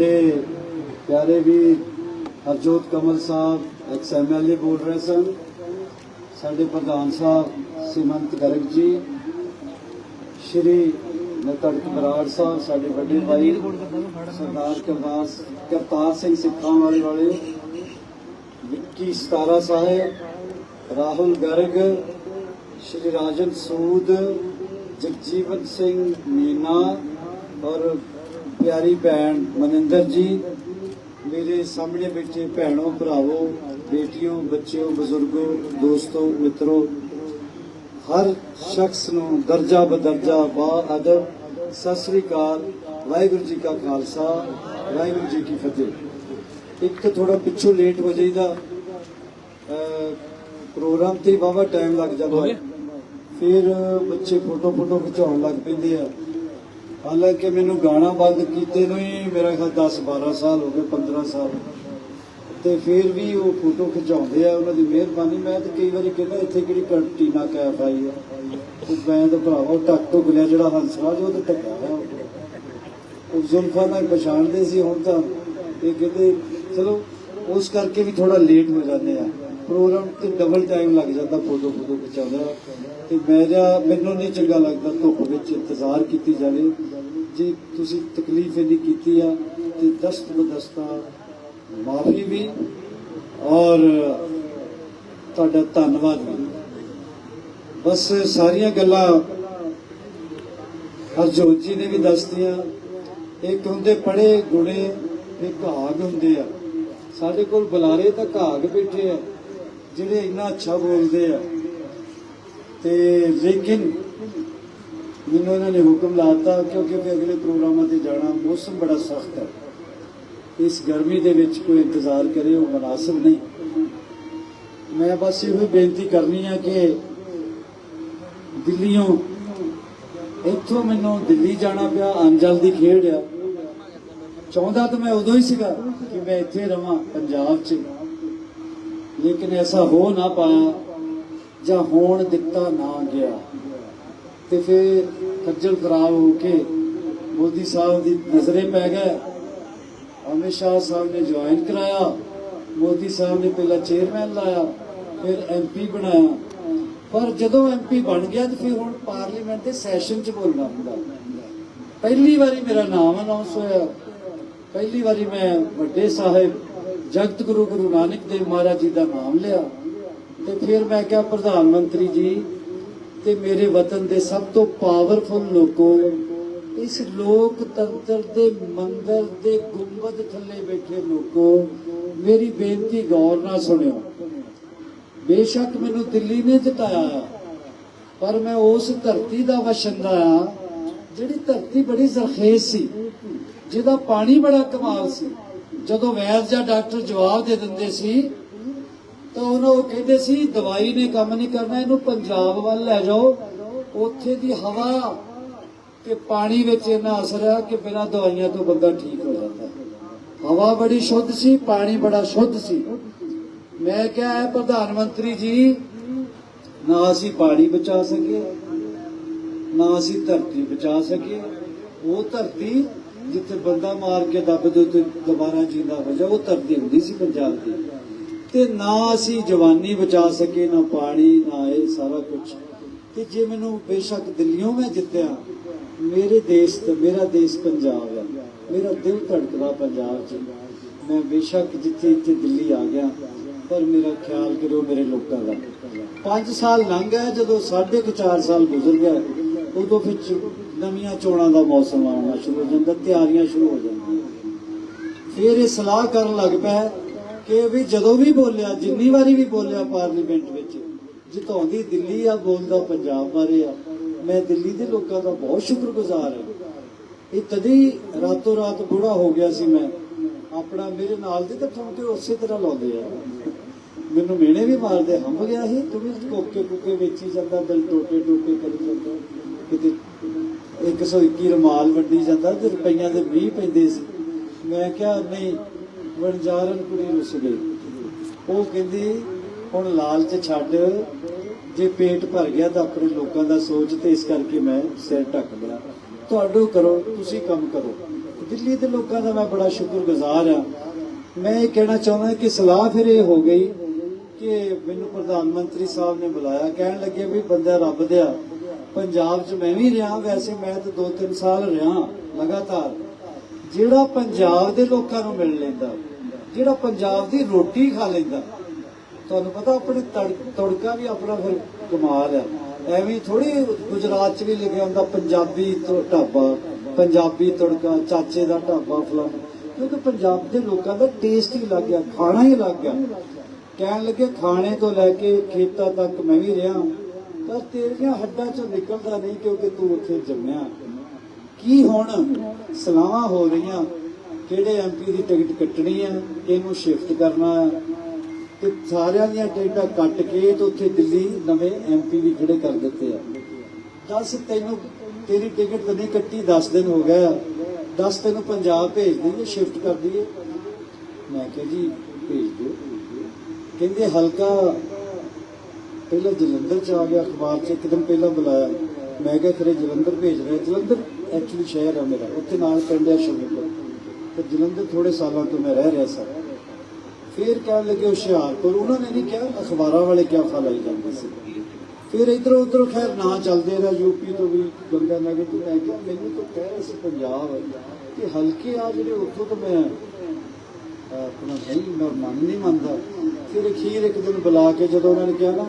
ਸਾਡੇ ਪਿਆਰੇ ਵੀ ਹਰਜੋਤ ਕਮਲ ਸਾਹਿਬ, ਐਕਸ ਐਮਐਲਏ ਬੋਲ ਰਹੇ ਸਨ। ਸਾਡੇ ਪ੍ਰਧਾਨ ਸਾਹਿਬ ਸਿਮੰਤ ਗਰਗ ਜੀ, ਸ਼੍ਰੀ ਨਤੜਕ ਬਰਾੜ ਸਾਹਿਬ, ਸਾਡੇ ਵੱਡੇ ਭਾਈ ਸਰਦਾਰ ਕਰਦਾਸ ਕਰਤਾਰ ਸਿੰਘ ਸਿੱਖਾਂ ਵਾਲੇ ਵਾਲੇ, ਵਿੱਕੀ ਸਤਾਰਾ ਸਾਹਿਬ, ਰਾਹੁਲ ਗਰਗ, ਸ਼੍ਰੀ ਰਾਜਨ ਸੂਦ, ਜਗਜੀਵਨ ਸਿੰਘ ਮੀਨਾ ਔਰ ਪਿਆਰੀ ਭੈਣ ਮਨਿੰਦਰ ਜੀ ਮੇਰੇ ਸਾਹਮਣੇ ਬੈਠੇ ਭੈਣੋ ਭਰਾਵੋ ਬੇਟੀਓ ਬੱਚਿਓ ਬਜ਼ੁਰਗੋ ਦੋਸਤੋ ਮਿੱਤਰੋ ਹਰ ਸ਼ਖਸ ਨੂੰ ਦਰਜਾ ਬਦਰਜਾ ਬਾ ਅਦਬ ਸਤਿ ਸ੍ਰੀ ਅਕਾਲ ਵਾਹਿਗੁਰੂ ਜੀ ਕਾ ਖਾਲਸਾ ਵਾਹਿਗੁਰੂ ਜੀ ਕੀ ਫਤਿਹ। ਇੱਕ ਤਾਂ ਥੋੜਾ ਪਿੱਛੋਂ ਲੇਟ ਹੋ ਜਾਈਦਾ। ਪ੍ਰੋਗਰਾਮ ਤੇ ਵਾਵਾ ਟਾਈਮ ਲੱਗ ਜਾਂਦਾ। ਫਿਰ ਬੱਚੇ ਫੋਟੋ ਫੋਟੋ ਖਿਚਾਉਣ ਲੱਗ ਪੈਂਦੇ ਆ। ਹਾਲਾਂਕਿ ਮੈਨੂੰ ਗਾਣਾ ਬੰਦ ਕੀਤੇ ਨੂੰ ਹੀ ਮੇਰਾ ਖਿਆਲ 10 12 ਸਾਲ ਹੋ ਗਏ 15 ਸਾਲ। ਤੇ ਫਿਰ ਵੀ ਉਹ ਫੋਟੋ ਖਿਚਾਉਂਦੇ ਆ, ਉਹਨਾਂ ਦੀ ਮਿਹਰਬਾਨੀ। ਮੈਂ ਤਾਂ ਕਈ ਵਾਰੀ ਕਹਿੰਦਾ ਇੱਥੇ ਕਿਹੜੀ ਕੰਟੀਨਾ ਕੈਫ ਆਈ ਆ। ਉਹ ਮੈਂ ਤਾਂ ਭਰਾਵਾ ਟੱਕ ਤੋਂ ਗੁਲਿਆ ਜਿਹੜਾ ਹੰਸਰਾਜ ਉਹ ਤਾਂ ਟੱਕਾ ਆ ਉਹ ਜ਼ੁਲਫਾਂ ਨਾਲ ਪਛਾਣਦੇ ਸੀ ਹੁਣ ਤਾਂ। ਇਹ ਕਹਿੰਦੇ, ਚਲੋ, ਉਸ ਕਰਕੇ ਵੀ ਥੋੜਾ ਲੇਟ ਹੋ ਜਾਂਦੇ ਆ। ਪ੍ਰੋਗਰਾਮ ਤੇ ਡਬਲ ਟਾਈਮ ਲੱਗ ਜਾਂਦਾ ਫੋਟੋ ਫੋਟੋ ਖਿਚਾਉਂਦਾ। ਤੇ ਮੇਰਾ ਮੈਨੂੰ ਨਹੀਂ ਚੰਗਾ ਲੱਗਦਾ ਧੁੱਪ ਵਿੱਚ ਇੰਤਜ਼ਾਰ ਕੀਤੀ ਜਾਵੇ। ਜੇ ਤੁਸੀਂ ਤਕਲੀਫ ਇਹਦੀ ਕੀਤੀ ਆ, ਤੇ ਦਸਤ ਬਦਸਤਾ ਮਾਫੀ ਵੀ ਔਰ ਤੁਹਾਡਾ ਧੰਨਵਾਦ ਵੀ। ਬਸ ਸਾਰੀਆਂ ਗੱਲਾਂ ਹਰਜੋਤ ਜੀ ਨੇ ਵੀ ਦੱਸਤੀਆਂ। ਇੱਕ ਹੁੰਦੇ ਪੜੇ ਗੁਣੇ ਤੇ ਘਾਗ ਹੁੰਦੇ ਆ। ਸਾਡੇ ਕੋਲ ਬੁਲਾਰੇ ਤਾਂ ਘਾਗ ਬੈਠੇ ਆ, ਜਿਹੜੇ ਇੰਨਾ ਅੱਛਾ ਬੋਲਦੇ ਆ। ਤੇ ਲੇਕਿਨ ਮੈਨੂੰ ਇਹਨਾਂ ਨੇ ਹੁਕਮ ਲਾਤਾ ਕਿਉਂਕਿ ਫਿਰ ਅਗਲੇ ਪ੍ਰੋਗਰਾਮਾਂ ਤੇ ਜਾਣਾ ਮੌਸਮ ਬੜਾ ਸਖਤ ਹੈ। ਇਸ ਗਰਮੀ ਦੇ ਵਿੱਚ ਕੋਈ ਇੰਤਜ਼ਾਰ ਕਰੇ ਉਹ ਮناسب ਨਹੀਂ। ਮੈਂ ਬਸ ਇਹੋ ਬੇਨਤੀ ਕਰਨੀ ਹੈ ਕਿ ਦਿੱਲੀੋਂ ਇੱਥੋਂ ਮੈਨੂੰ ਦਿੱਲੀ ਜਾਣਾ ਪਿਆ ਅੰਜਲ ਦੀ ਖੇਡ ਆ। ਚਾਹੁੰਦਾ ਤਾਂ ਮੈਂ ਉਦੋਂ ਹੀ ਸੀਗਾ ਕਿ ਮੈਂ ਇੱਥੇ ਰਵਾਂ ਪੰਜਾਬ 'ਚ। ਲੇਕਿਨ ਐਸਾ ਹੋ ਨਾ ਪਾਇਆ ਜਾਂ ਹੋਣ ਦਿੱਤਾ ਨਾ ਗਿਆ। ਤੇ ਫਿਰ ਖੱਜਲ ਖਰਾਬ ਹੋ ਕੇ ਮੋਦੀ ਸਾਹਿਬ ਦੀ ਨਜ਼ਰੇ ਪੈ ਗਏ। ਅਮਿਤ ਸ਼ਾਹ ਸਾਹਿਬ ਨੇ ਜੁਆਇਨ ਕਰਾਇਆ। ਮੋਦੀ ਸਾਹਿਬ ਨੇ ਪਹਿਲਾਂ ਚੇਅਰਮੈਨ ਲਾਇਆ, ਫਿਰ ਐਮਪੀ ਬਣਾਇਆ। ਪਰ ਜਦੋਂ ਐਮਪੀ ਬਣ ਗਿਆ ਤੇ ਫਿਰ ਹੁਣ ਪਾਰਲੀਮੈਂਟ ਦੇ ਸੈਸ਼ਨ 'ਚ ਬੋਲਣਾ ਹੁੰਦਾ। ਪਹਿਲੀ ਵਾਰੀ ਮੇਰਾ ਨਾਮ ਅਨਾਉਂਸ ਹੋਇਆ। ਪਹਿਲੀ ਵਾਰੀ ਮੈਂ ਵੱਡੇ ਸਾਹਿਬ ਜਗਤ ਗੁਰੂ ਗੁਰੂ ਨਾਨਕ ਦੇਵ ਮਹਾਰਾਜ ਜੀ ਦਾ ਨਾਮ ਲਿਆ। ਤੇ ਫਿਰ ਮੈਂ ਕਿਹਾ ਪ੍ਰਧਾਨ ਮੰਤਰੀ ਜੀ ਤੇ ਮੇਰੇ ਵਤਨ ਦੇ ਸਭ ਤੋਂ ਪਾਵਰਫੁਲ ਲੋਕੋ, ਇਸ ਲੋਕਤੰਤਰ ਦੇ ਮੰਦਰ ਦੇ ਗੁੰਬਦ ਥੱਲੇ ਬੈਠੇ ਲੋਕੋ, ਮੇਰੀ ਬੇਨਤੀ ਗੌਰ ਨਾਲ ਸੁਣਿਓ। ਬੇਸ਼ੱਕ ਮੈਨੂੰ ਦਿੱਲੀ ਨੇ ਜਿਤਾਇਆ ਪਰ ਮੈਂ ਉਸ ਧਰਤੀ ਦਾ ਵਸ਼ੰਦਾ ਆ, ਜਿਹੜੀ ਧਰਤੀ ਬੜੀ ਜ਼ਰਖੇਜ਼ ਸੀ, ਜਿਹਦਾ ਪਾਣੀ ਬੜਾ ਕਮਾਲ ਸੀ। ਜਦੋਂ ਵੈਦ ਜਾਂ ਡਾਕਟਰ ਜਵਾਬ ਦੇ ਦਿੰਦੇ ਸੀ ਤਾਂ ਉਹਨਾਂ ਉਹ ਕਹਿੰਦੇ ਸੀ, ਦਵਾਈ ਨੇ ਕੰਮ ਨਹੀਂ ਕਰਨਾ, ਇਹਨੂੰ ਪੰਜਾਬ ਵੱਲ ਲੈ ਜਾਓ। ਉੱਥੇ ਦੀ ਹਵਾ ਤੇ ਪਾਣੀ ਵਿੱਚ ਇਹਨਾਂ ਅਸਰ ਹੈ ਕਿ ਬਿਨਾਂ ਦਵਾਈਆਂ ਤੋਂ ਬੰਦਾ ਠੀਕ ਹੋ ਜਾਂਦਾ। ਹਵਾ ਬੜੀ ਸ਼ੁੱਧ ਸੀ, ਪਾਣੀ ਬੜਾ ਸ਼ੁੱਧ ਸੀ। ਮੈਂ ਕਿਹਾ ਪ੍ਰਧਾਨ ਮੰਤਰੀ ਜੀ, ਨਾ ਅਸੀਂ ਪਾਣੀ ਬਚਾ ਸਕੀਏ, ਨਾ ਅਸੀਂ ਧਰਤੀ ਬਚਾ ਸਕੀਏ। ਉਹ ਧਰਤੀ ਜਿੱਥੇ ਬੰਦਾ ਮਾਰ ਕੇ ਦੱਬ ਦੇ ਉੱਤੇ ਦੁਬਾਰਾ ਜਿੰਦਾ ਹੋ ਜਾ ਉਹ ਧਰਤੀ ਹੁੰਦੀ ਸੀ ਪੰਜਾਬ ਦੀ। ਤੇ ਨਾ ਅਸੀਂ ਜਵਾਨੀ ਬਚਾ ਸਕੇ ਨਾ ਪਾਣੀ, ਨਾ ਇਹ ਸਾਰਾ ਕੁਝ ਤੇ ਜੇ ਮੈਨੂੰ ਬੇਸ਼ੱਕ ਦਿੱਲੀੋਂ ਮੈਂ ਜਿੱਤਿਆ, ਮੇਰੇ ਦੇਸ਼ ਤੇ ਮੇਰਾ ਦੇਸ਼ ਪੰਜਾਬ ਹੈ ਮੇਰਾ ਦਿਲ ਧੜਕਦਾ ਪੰਜਾਬ 'ਚ। ਮੈਂ ਬੇਸ਼ੱਕ ਜਿੱਥੇ ਇੱਥੇ ਦਿੱਲੀ ਆ ਗਿਆ, ਪਰ ਮੇਰਾ ਖਿਆਲ ਕਰਿਓ ਮੇਰੇ ਲੋਕਾਂ ਦਾ। 5 ਸਾਲ ਲੰਘ ਗਏ, ਜਦੋਂ ਸਾਢੇ ਕੁ ਚਾਰ ਸਾਲ ਗੁਜ਼ਰ ਗਿਆ, ਉਦੋਂ ਵਿੱਚ ਨਵੀਆਂ ਚੋਣਾਂ ਦਾ ਮੌਸਮ ਆਉਣਾ ਸ਼ੁਰੂ ਹੋ ਜਾਂਦਾ, ਤਿਆਰੀਆਂ ਸ਼ੁਰੂ ਹੋ ਜਾਂਦੀਆਂ। ਫਿਰ ਇਹ ਸਲਾਹ ਕਰਨ ਲੱਗ ਪਿਆ ਕਿ ਵੀ ਜਦੋਂ ਵੀ ਬੋਲਿਆ, ਜਿੰਨੀ ਵਾਰੀ ਵੀ ਬੋਲਿਆ ਪਾਰਲੀਮੈਂਟ ਵਿੱਚ, ਜਿਤਾਉਂਦੀ ਦਿੱਲੀ ਆ, ਬੋਲਦਾ ਪੰਜਾਬ ਬਾਰੇ ਆ। ਮੈਂ ਦਿੱਲੀ ਦੇ ਲੋਕਾਂ ਦਾ ਬਹੁਤ ਸ਼ੁਕਰਗੁਜ਼ਾਰ ਹਾਂ। ਇਹ ਤਦੀ ਰਾਤੋਂ ਰਾਤ ਬੁੜਾ ਹੋ ਗਿਆ ਸੀ ਮੈਂ। ਆਪਣਾ ਮੇਰੇ ਨਾਲ ਦੇ ਤਾਂ ਠੁਮਕੇ ਉਸੇ ਤਰ੍ਹਾਂ ਲਾਉਂਦੇ ਆ। ਮੈਨੂੰ ਮਿਹਣੇ ਵੀ ਮਾਰਦੇ ਹੰਭ ਗਿਆ ਸੀ, ਤੂੰ ਵੀ ਕੋਕੇ ਕੋਕੇ ਵੇਚੀ ਜਾਂਦਾ, ਦਿਲ ਟੋਟੇ ਟੋਕੇ ਕਰੀ ਜਾਂਦਾ। ਕਿਤੇ 121 ਰਮਾਲ ਵੰਡੀ ਜਾਂਦਾ, ਤੇ ਰੁਪਈਆਂ ਦੇ 20 ਪੈਂਦੇ ਸੀ। ਮੈਂ ਕਿਹਾ, ਨਹੀਂ ਵਣਜਾਰਨ ਕੁੜੀ ਰੁੱਸ ਗਈ ਉਹ ਕਹਿੰਦੀ, ਹੁਣ ਲਾਲਚ ਛੱਡ, ਜੇ ਪੇਟ ਭਰ ਗਿਆ ਤਾਂ ਆਪਣੇ ਲੋਕਾਂ ਦਾ ਸੋਚ ਤੇ ਇਸ ਕਰਕੇ ਮੈਂ ਸਿਰ ਢੱਕ ਲਿਆ। ਤੁਹਾਡੂ ਕਰੋ, ਤੁਸੀਂ ਕੰਮ ਕਰੋ। ਦਿੱਲੀ ਦੇ ਲੋਕਾਂ ਦਾ ਮੈਂ ਬੜਾ ਸ਼ੁਕਰਗੁਜ਼ਾਰ ਆ ਮੈਂ ਇਹ ਕਹਿਣਾ ਚਾਹੁੰਦਾ ਕਿ ਸਲਾਹ ਫਿਰ ਇਹ ਹੋ ਗਈ ਕਿ ਮੈਨੂੰ ਪ੍ਰਧਾਨ ਮੰਤਰੀ ਸਾਹਿਬ ਨੇ ਬੁਲਾਇਆ। ਕਹਿਣ ਲੱਗੇ ਵੀ ਬੰਦਾ ਰੱਬ ਦਿਆ। ਪੰਜਾਬ 'ਚ ਮੈਂ ਵੀ ਰਿਹਾ, ਵੈਸੇ ਮੈਂ ਤਾਂ 2-3 ਸਾਲ ਰਿਹਾ, ਲਗਾਤਾਰ। ਜਿਹੜਾ ਪੰਜਾਬ ਦੇ ਲੋਕਾਂ ਨੂੰ ਮਿਲ ਲੈਂਦਾ, ਜਿਹੜਾ ਪੰਜਾਬ ਦੀ ਰੋਟੀ ਖਾ ਲੈਂਦਾ, ਤੁਹਾਨੂੰ ਪਤਾ ਆਪਣੇ ਤੜ- ਤੜਕਾ ਵੀ ਆਪਣਾ ਫਿਰ ਕਮਾਲ ਆ। ਐਵੇਂ ਥੋੜੀ ਗੁਜਰਾਤ 'ਚ ਵੀ ਲਿਖਿਆ ਹੁੰਦਾ, ਪੰਜਾਬੀ ਢਾਬਾ, ਪੰਜਾਬੀ ਤੜਕਾ, ਚਾਚੇ ਦਾ ਢਾਬਾ ਫਲਾਣਾ, ਕਿਉਂਕਿ ਪੰਜਾਬ ਦੇ ਲੋਕਾਂ ਦਾ ਟੇਸਟ ਹੀ ਲੱਗ ਗਿਆ ਖਾਣਾ ਹੀ ਲੱਗ ਗਿਆ ਕਹਿਣ ਲੱਗੇ ਖਾਣੇ ਤੋਂ ਲੈ ਕੇ ਖੇਤਾਂ ਤੱਕ ਮੈਂ ਵੀ ਰਿਹਾ ਪਰ ਤੇਰੀਆਂ ਹੱਡਾਂ 'ਚੋਂ ਨਿਕਲਦਾ ਨਹੀਂ ਕਿਉਂਕਿ ਤੂੰ ਉੱਥੇ ਜੰਮਿਆ। ਕੀ ਹੁਣ ਸਲਾਹਾਂ ਹੋ ਰਹੀਆਂ? ਕਿਹੜੇ ਐਮਪੀ ਦੀ ਟਿਕਟ ਕੱਟਣੀ ਆ? ਕਿਹਨੂੰ ਸ਼ਿਫਟ ਕਰਨਾ ਤੇ ਸਾਰਿਆਂ ਦੀਆਂ ਟਿਕਟਾਂ ਕੱਟ ਕੇ ਤੇ ਉੱਥੇ ਦਿੱਲੀ ਨਵੇਂ ਐਮਪੀ ਵੀ ਖੜੇ ਕਰ ਦਿੱਤੇ ਆ। ਦੱਸ ਤੈਨੂੰ, ਤੇਰੀ ਟਿਕਟ ਤਾਂ ਨਹੀਂ ਕੱਟੀ 10 ਦਿਨ ਹੋ ਗਏ ਦੱਸ ਤੈਨੂੰ ਪੰਜਾਬ ਭੇਜ ਦਈਏ ਸ਼ਿਫਟ ਕਰ ਦਈਏ। ਮੈਂ ਕਿਹਾ ਜੀ, ਭੇਜ ਦਿਓ। ਕਹਿੰਦੇ ਹਲਕਾ, ਪਹਿਲਾਂ ਜਲੰਧਰ ਚ ਆ ਗਿਆ, ਅਖਬਾਰ 'ਚ ਇੱਕ ਦਿਨ ਪਹਿਲਾਂ ਬੁਲਾਇਆ। ਮੈਂ ਕਿਹਾ ਖਰੇ ਜਲੰਧਰ ਭੇਜ ਰਿਹਾ ਜਲੰਧਰ ਐਕਚੁਅਲੀ ਸ਼ਹਿਰ ਆ ਮੇਰਾ, ਉੱਥੇ ਨਾਲ ਪਿੰਡ ਹੈ ਸ਼ਮੀਪੁਰ ਤੇ ਜਲੰਧਰ ਥੋੜੇ ਸਾਲਾਂ ਤੋਂ ਮੈਂ ਰਹਿ ਰਿਹਾ ਸਾਂ। ਫਿਰ ਕਹਿਣ ਲੱਗੇ ਹੁਸ਼ਿਆਰਪੁਰ, ਉਹਨਾਂ ਨੇ ਨਹੀਂ ਕਿਹਾ, ਅਖਬਾਰਾਂ ਵਾਲੇ ਕਿਆ ਫਲਾਈ ਜਾਂਦੇ ਸੀ। ਫਿਰ ਇਧਰੋਂ ਉਧਰੋਂ ਖੈਰ ਨਾ ਚੱਲਦੇ ਰਿਹਾ ਯੂਪੀ ਤੋਂ ਵੀ ਗੰਗਾ ਨਗਰ ਤੋਂ। ਮੈਂ ਕਿਹਾ, ਮੈਨੂੰ ਤਾਂ ਕਹਿ ਰਹੇ ਸੀ ਪੰਜਾਬ ਕਿ ਹਲਕੇ ਆ ਜਿਹੜੇ ਉੱਥੋਂ ਤੋਂ ਮੈਂ ਆਪਣਾ ਨਹੀਂ, ਮੈਂ ਮਨ ਨਹੀਂ ਮੰਨਦਾ। ਫਿਰ ਅਖੀਰ ਇੱਕ ਦਿਨ ਬੁਲਾ ਕੇ ਜਦੋਂ ਉਹਨਾਂ ਨੇ ਕਿਹਾ ਨਾ,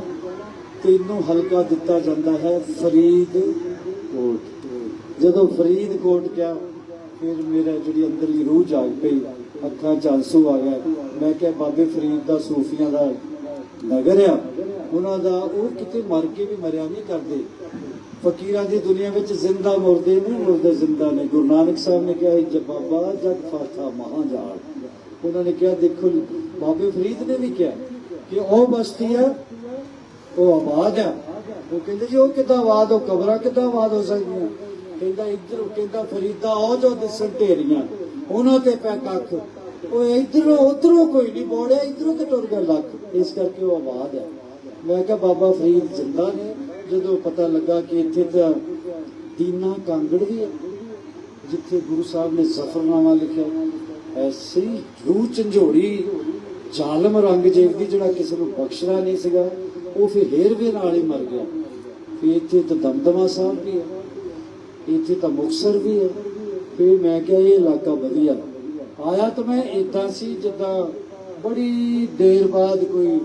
ਤੈਨੂੰ ਹਲਕਾ ਦਿੱਤਾ ਜਾਂਦਾ ਹੈ ਫਰੀਦਕੋਟ। ਜਦੋਂ ਫਰੀਦਕੋਟ ਕਿਹਾ ਫਿਰ ਮੇਰਾ ਜਿਹੜੀ ਅੰਦਰਲੀ ਰੂਹ ਜਾਗ ਪਈ, ਅੱਖਾਂ 'ਚ ਆਂਸੂ ਆ ਗਏ। ਮੈਂ ਕਿਹਾ, ਬਾਬੇ, ਫਰੀਦ ਦਾ ਸੂਫੀਆਂ ਦਾ ਨਗਰ ਆ। ਉਹਨਾਂ ਦਾ ਉਹ ਕਿਤੇ ਮਰ ਕੇ ਵੀ ਮਰਿਆ ਨਹੀਂ ਕਰਦੇ। ਫਕੀਰਾਂ ਦੀ ਦੁਨੀਆ ਵਿੱਚ ਜ਼ਿੰਦਾ ਮੁਰਦੇ ਨਹੀਂ, ਮੁਰਦੇ ਜ਼ਿੰਦਾ ਨੇ। ਗੁਰੂ ਨਾਨਕ ਸਾਹਿਬ ਨੇ ਕਿਹਾ ਜਬ ਜਗ ਫਾਥਾ ਮਹਾਜਾਲ ਉਹਨਾਂ ਨੇ ਕਿਹਾ, ਦੇਖੋ, ਬਾਬੇ ਫਰੀਦ ਨੇ ਵੀ ਕਿਹਾ ਕਿ ਉਹ ਬਸਤੀ ਆ, ਉਹ ਆਬਾਦ ਆ। ਉਹ ਕਹਿੰਦੇ ਜੀ, ਉਹ ਕਿਦਾਂ ਆਬਾਦ ਹੋ ਕਬਰਾਂ ਕਿੱਦਾਂ ਆਬਾਦ ਹੋ ਸਕਦੀਆਂ? ਕਹਿੰਦਾ, ਇੱਧਰ ਕਹਿੰਦਾ, ਫਰੀਦਾ, ਉਹ ਜੋ ਦਿਸਣ ਢੇਰੀਆਂ, ਉਹਨਾਂ ਤੇ ਪੈ ਕੱਖ। ਉਹ ਇੱਧਰੋਂ, ਉਧਰੋਂ ਕੋਈ ਨਹੀਂ ਬੋੜਿਆ ਇੱਧਰੋਂ ਤੇ ਟੁਰ ਗਿਆ ਲੱਖ ਇਸ ਕਰਕੇ ਉਹ ਆਬਾਦ ਆ ਮੈਂ ਕਿਹਾ, ਬਾਬਾ ਫਰੀਦ ਜਿੰਦਾ ਨੇ। ਜਦੋਂ ਪਤਾ ਲੱਗਾ ਕਿ ਇੱਥੇ ਤਾਂ ਦੀਨਾ ਕਾਂਗੜ ਵੀ ਹੈ, ਜਿੱਥੇ ਗੁਰੂ ਸਾਹਿਬ ਨੇ ਜ਼ਫਰਨਾਮਾ ਲਿਖਿਆ, ਐਸੀ ਰੂਹ ਝੰਜੋੜੀ, ਜ਼ਾਲਮ ਰੰਗਜੇਬ ਦੀ ਜਿਹੜਾ ਕਿਸੇ ਨੂੰ ਬਖਸ਼ਣਾ ਨਹੀਂ ਸੀਗਾ, ਉਹ ਫਿਰ ਹੇਰਵੇ ਨਾਲ ਹੀ ਮਰ ਗਿਆ। ਫਿਰ ਇੱਥੇ ਤਾਂ ਦਮਦਮਾ ਸਾਹਿਬ ਵੀ ਹੈ। ਇੱਥੇ ਤਾਂ ਮੁਕਸਰ ਵੀ ਹੈ ਫਿਰ ਮੈਂ ਕਿਹਾ, ਇਹ ਇਲਾਕਾ ਵਧੀਆ ਆਇਆ ਤਾਂ ਮੈਂ ਇਦਾਂ ਸੀ ਜਿੱਦਾਂ ਬੜੀ ਦੇਰ ਬਾਅਦ ਕੋਈ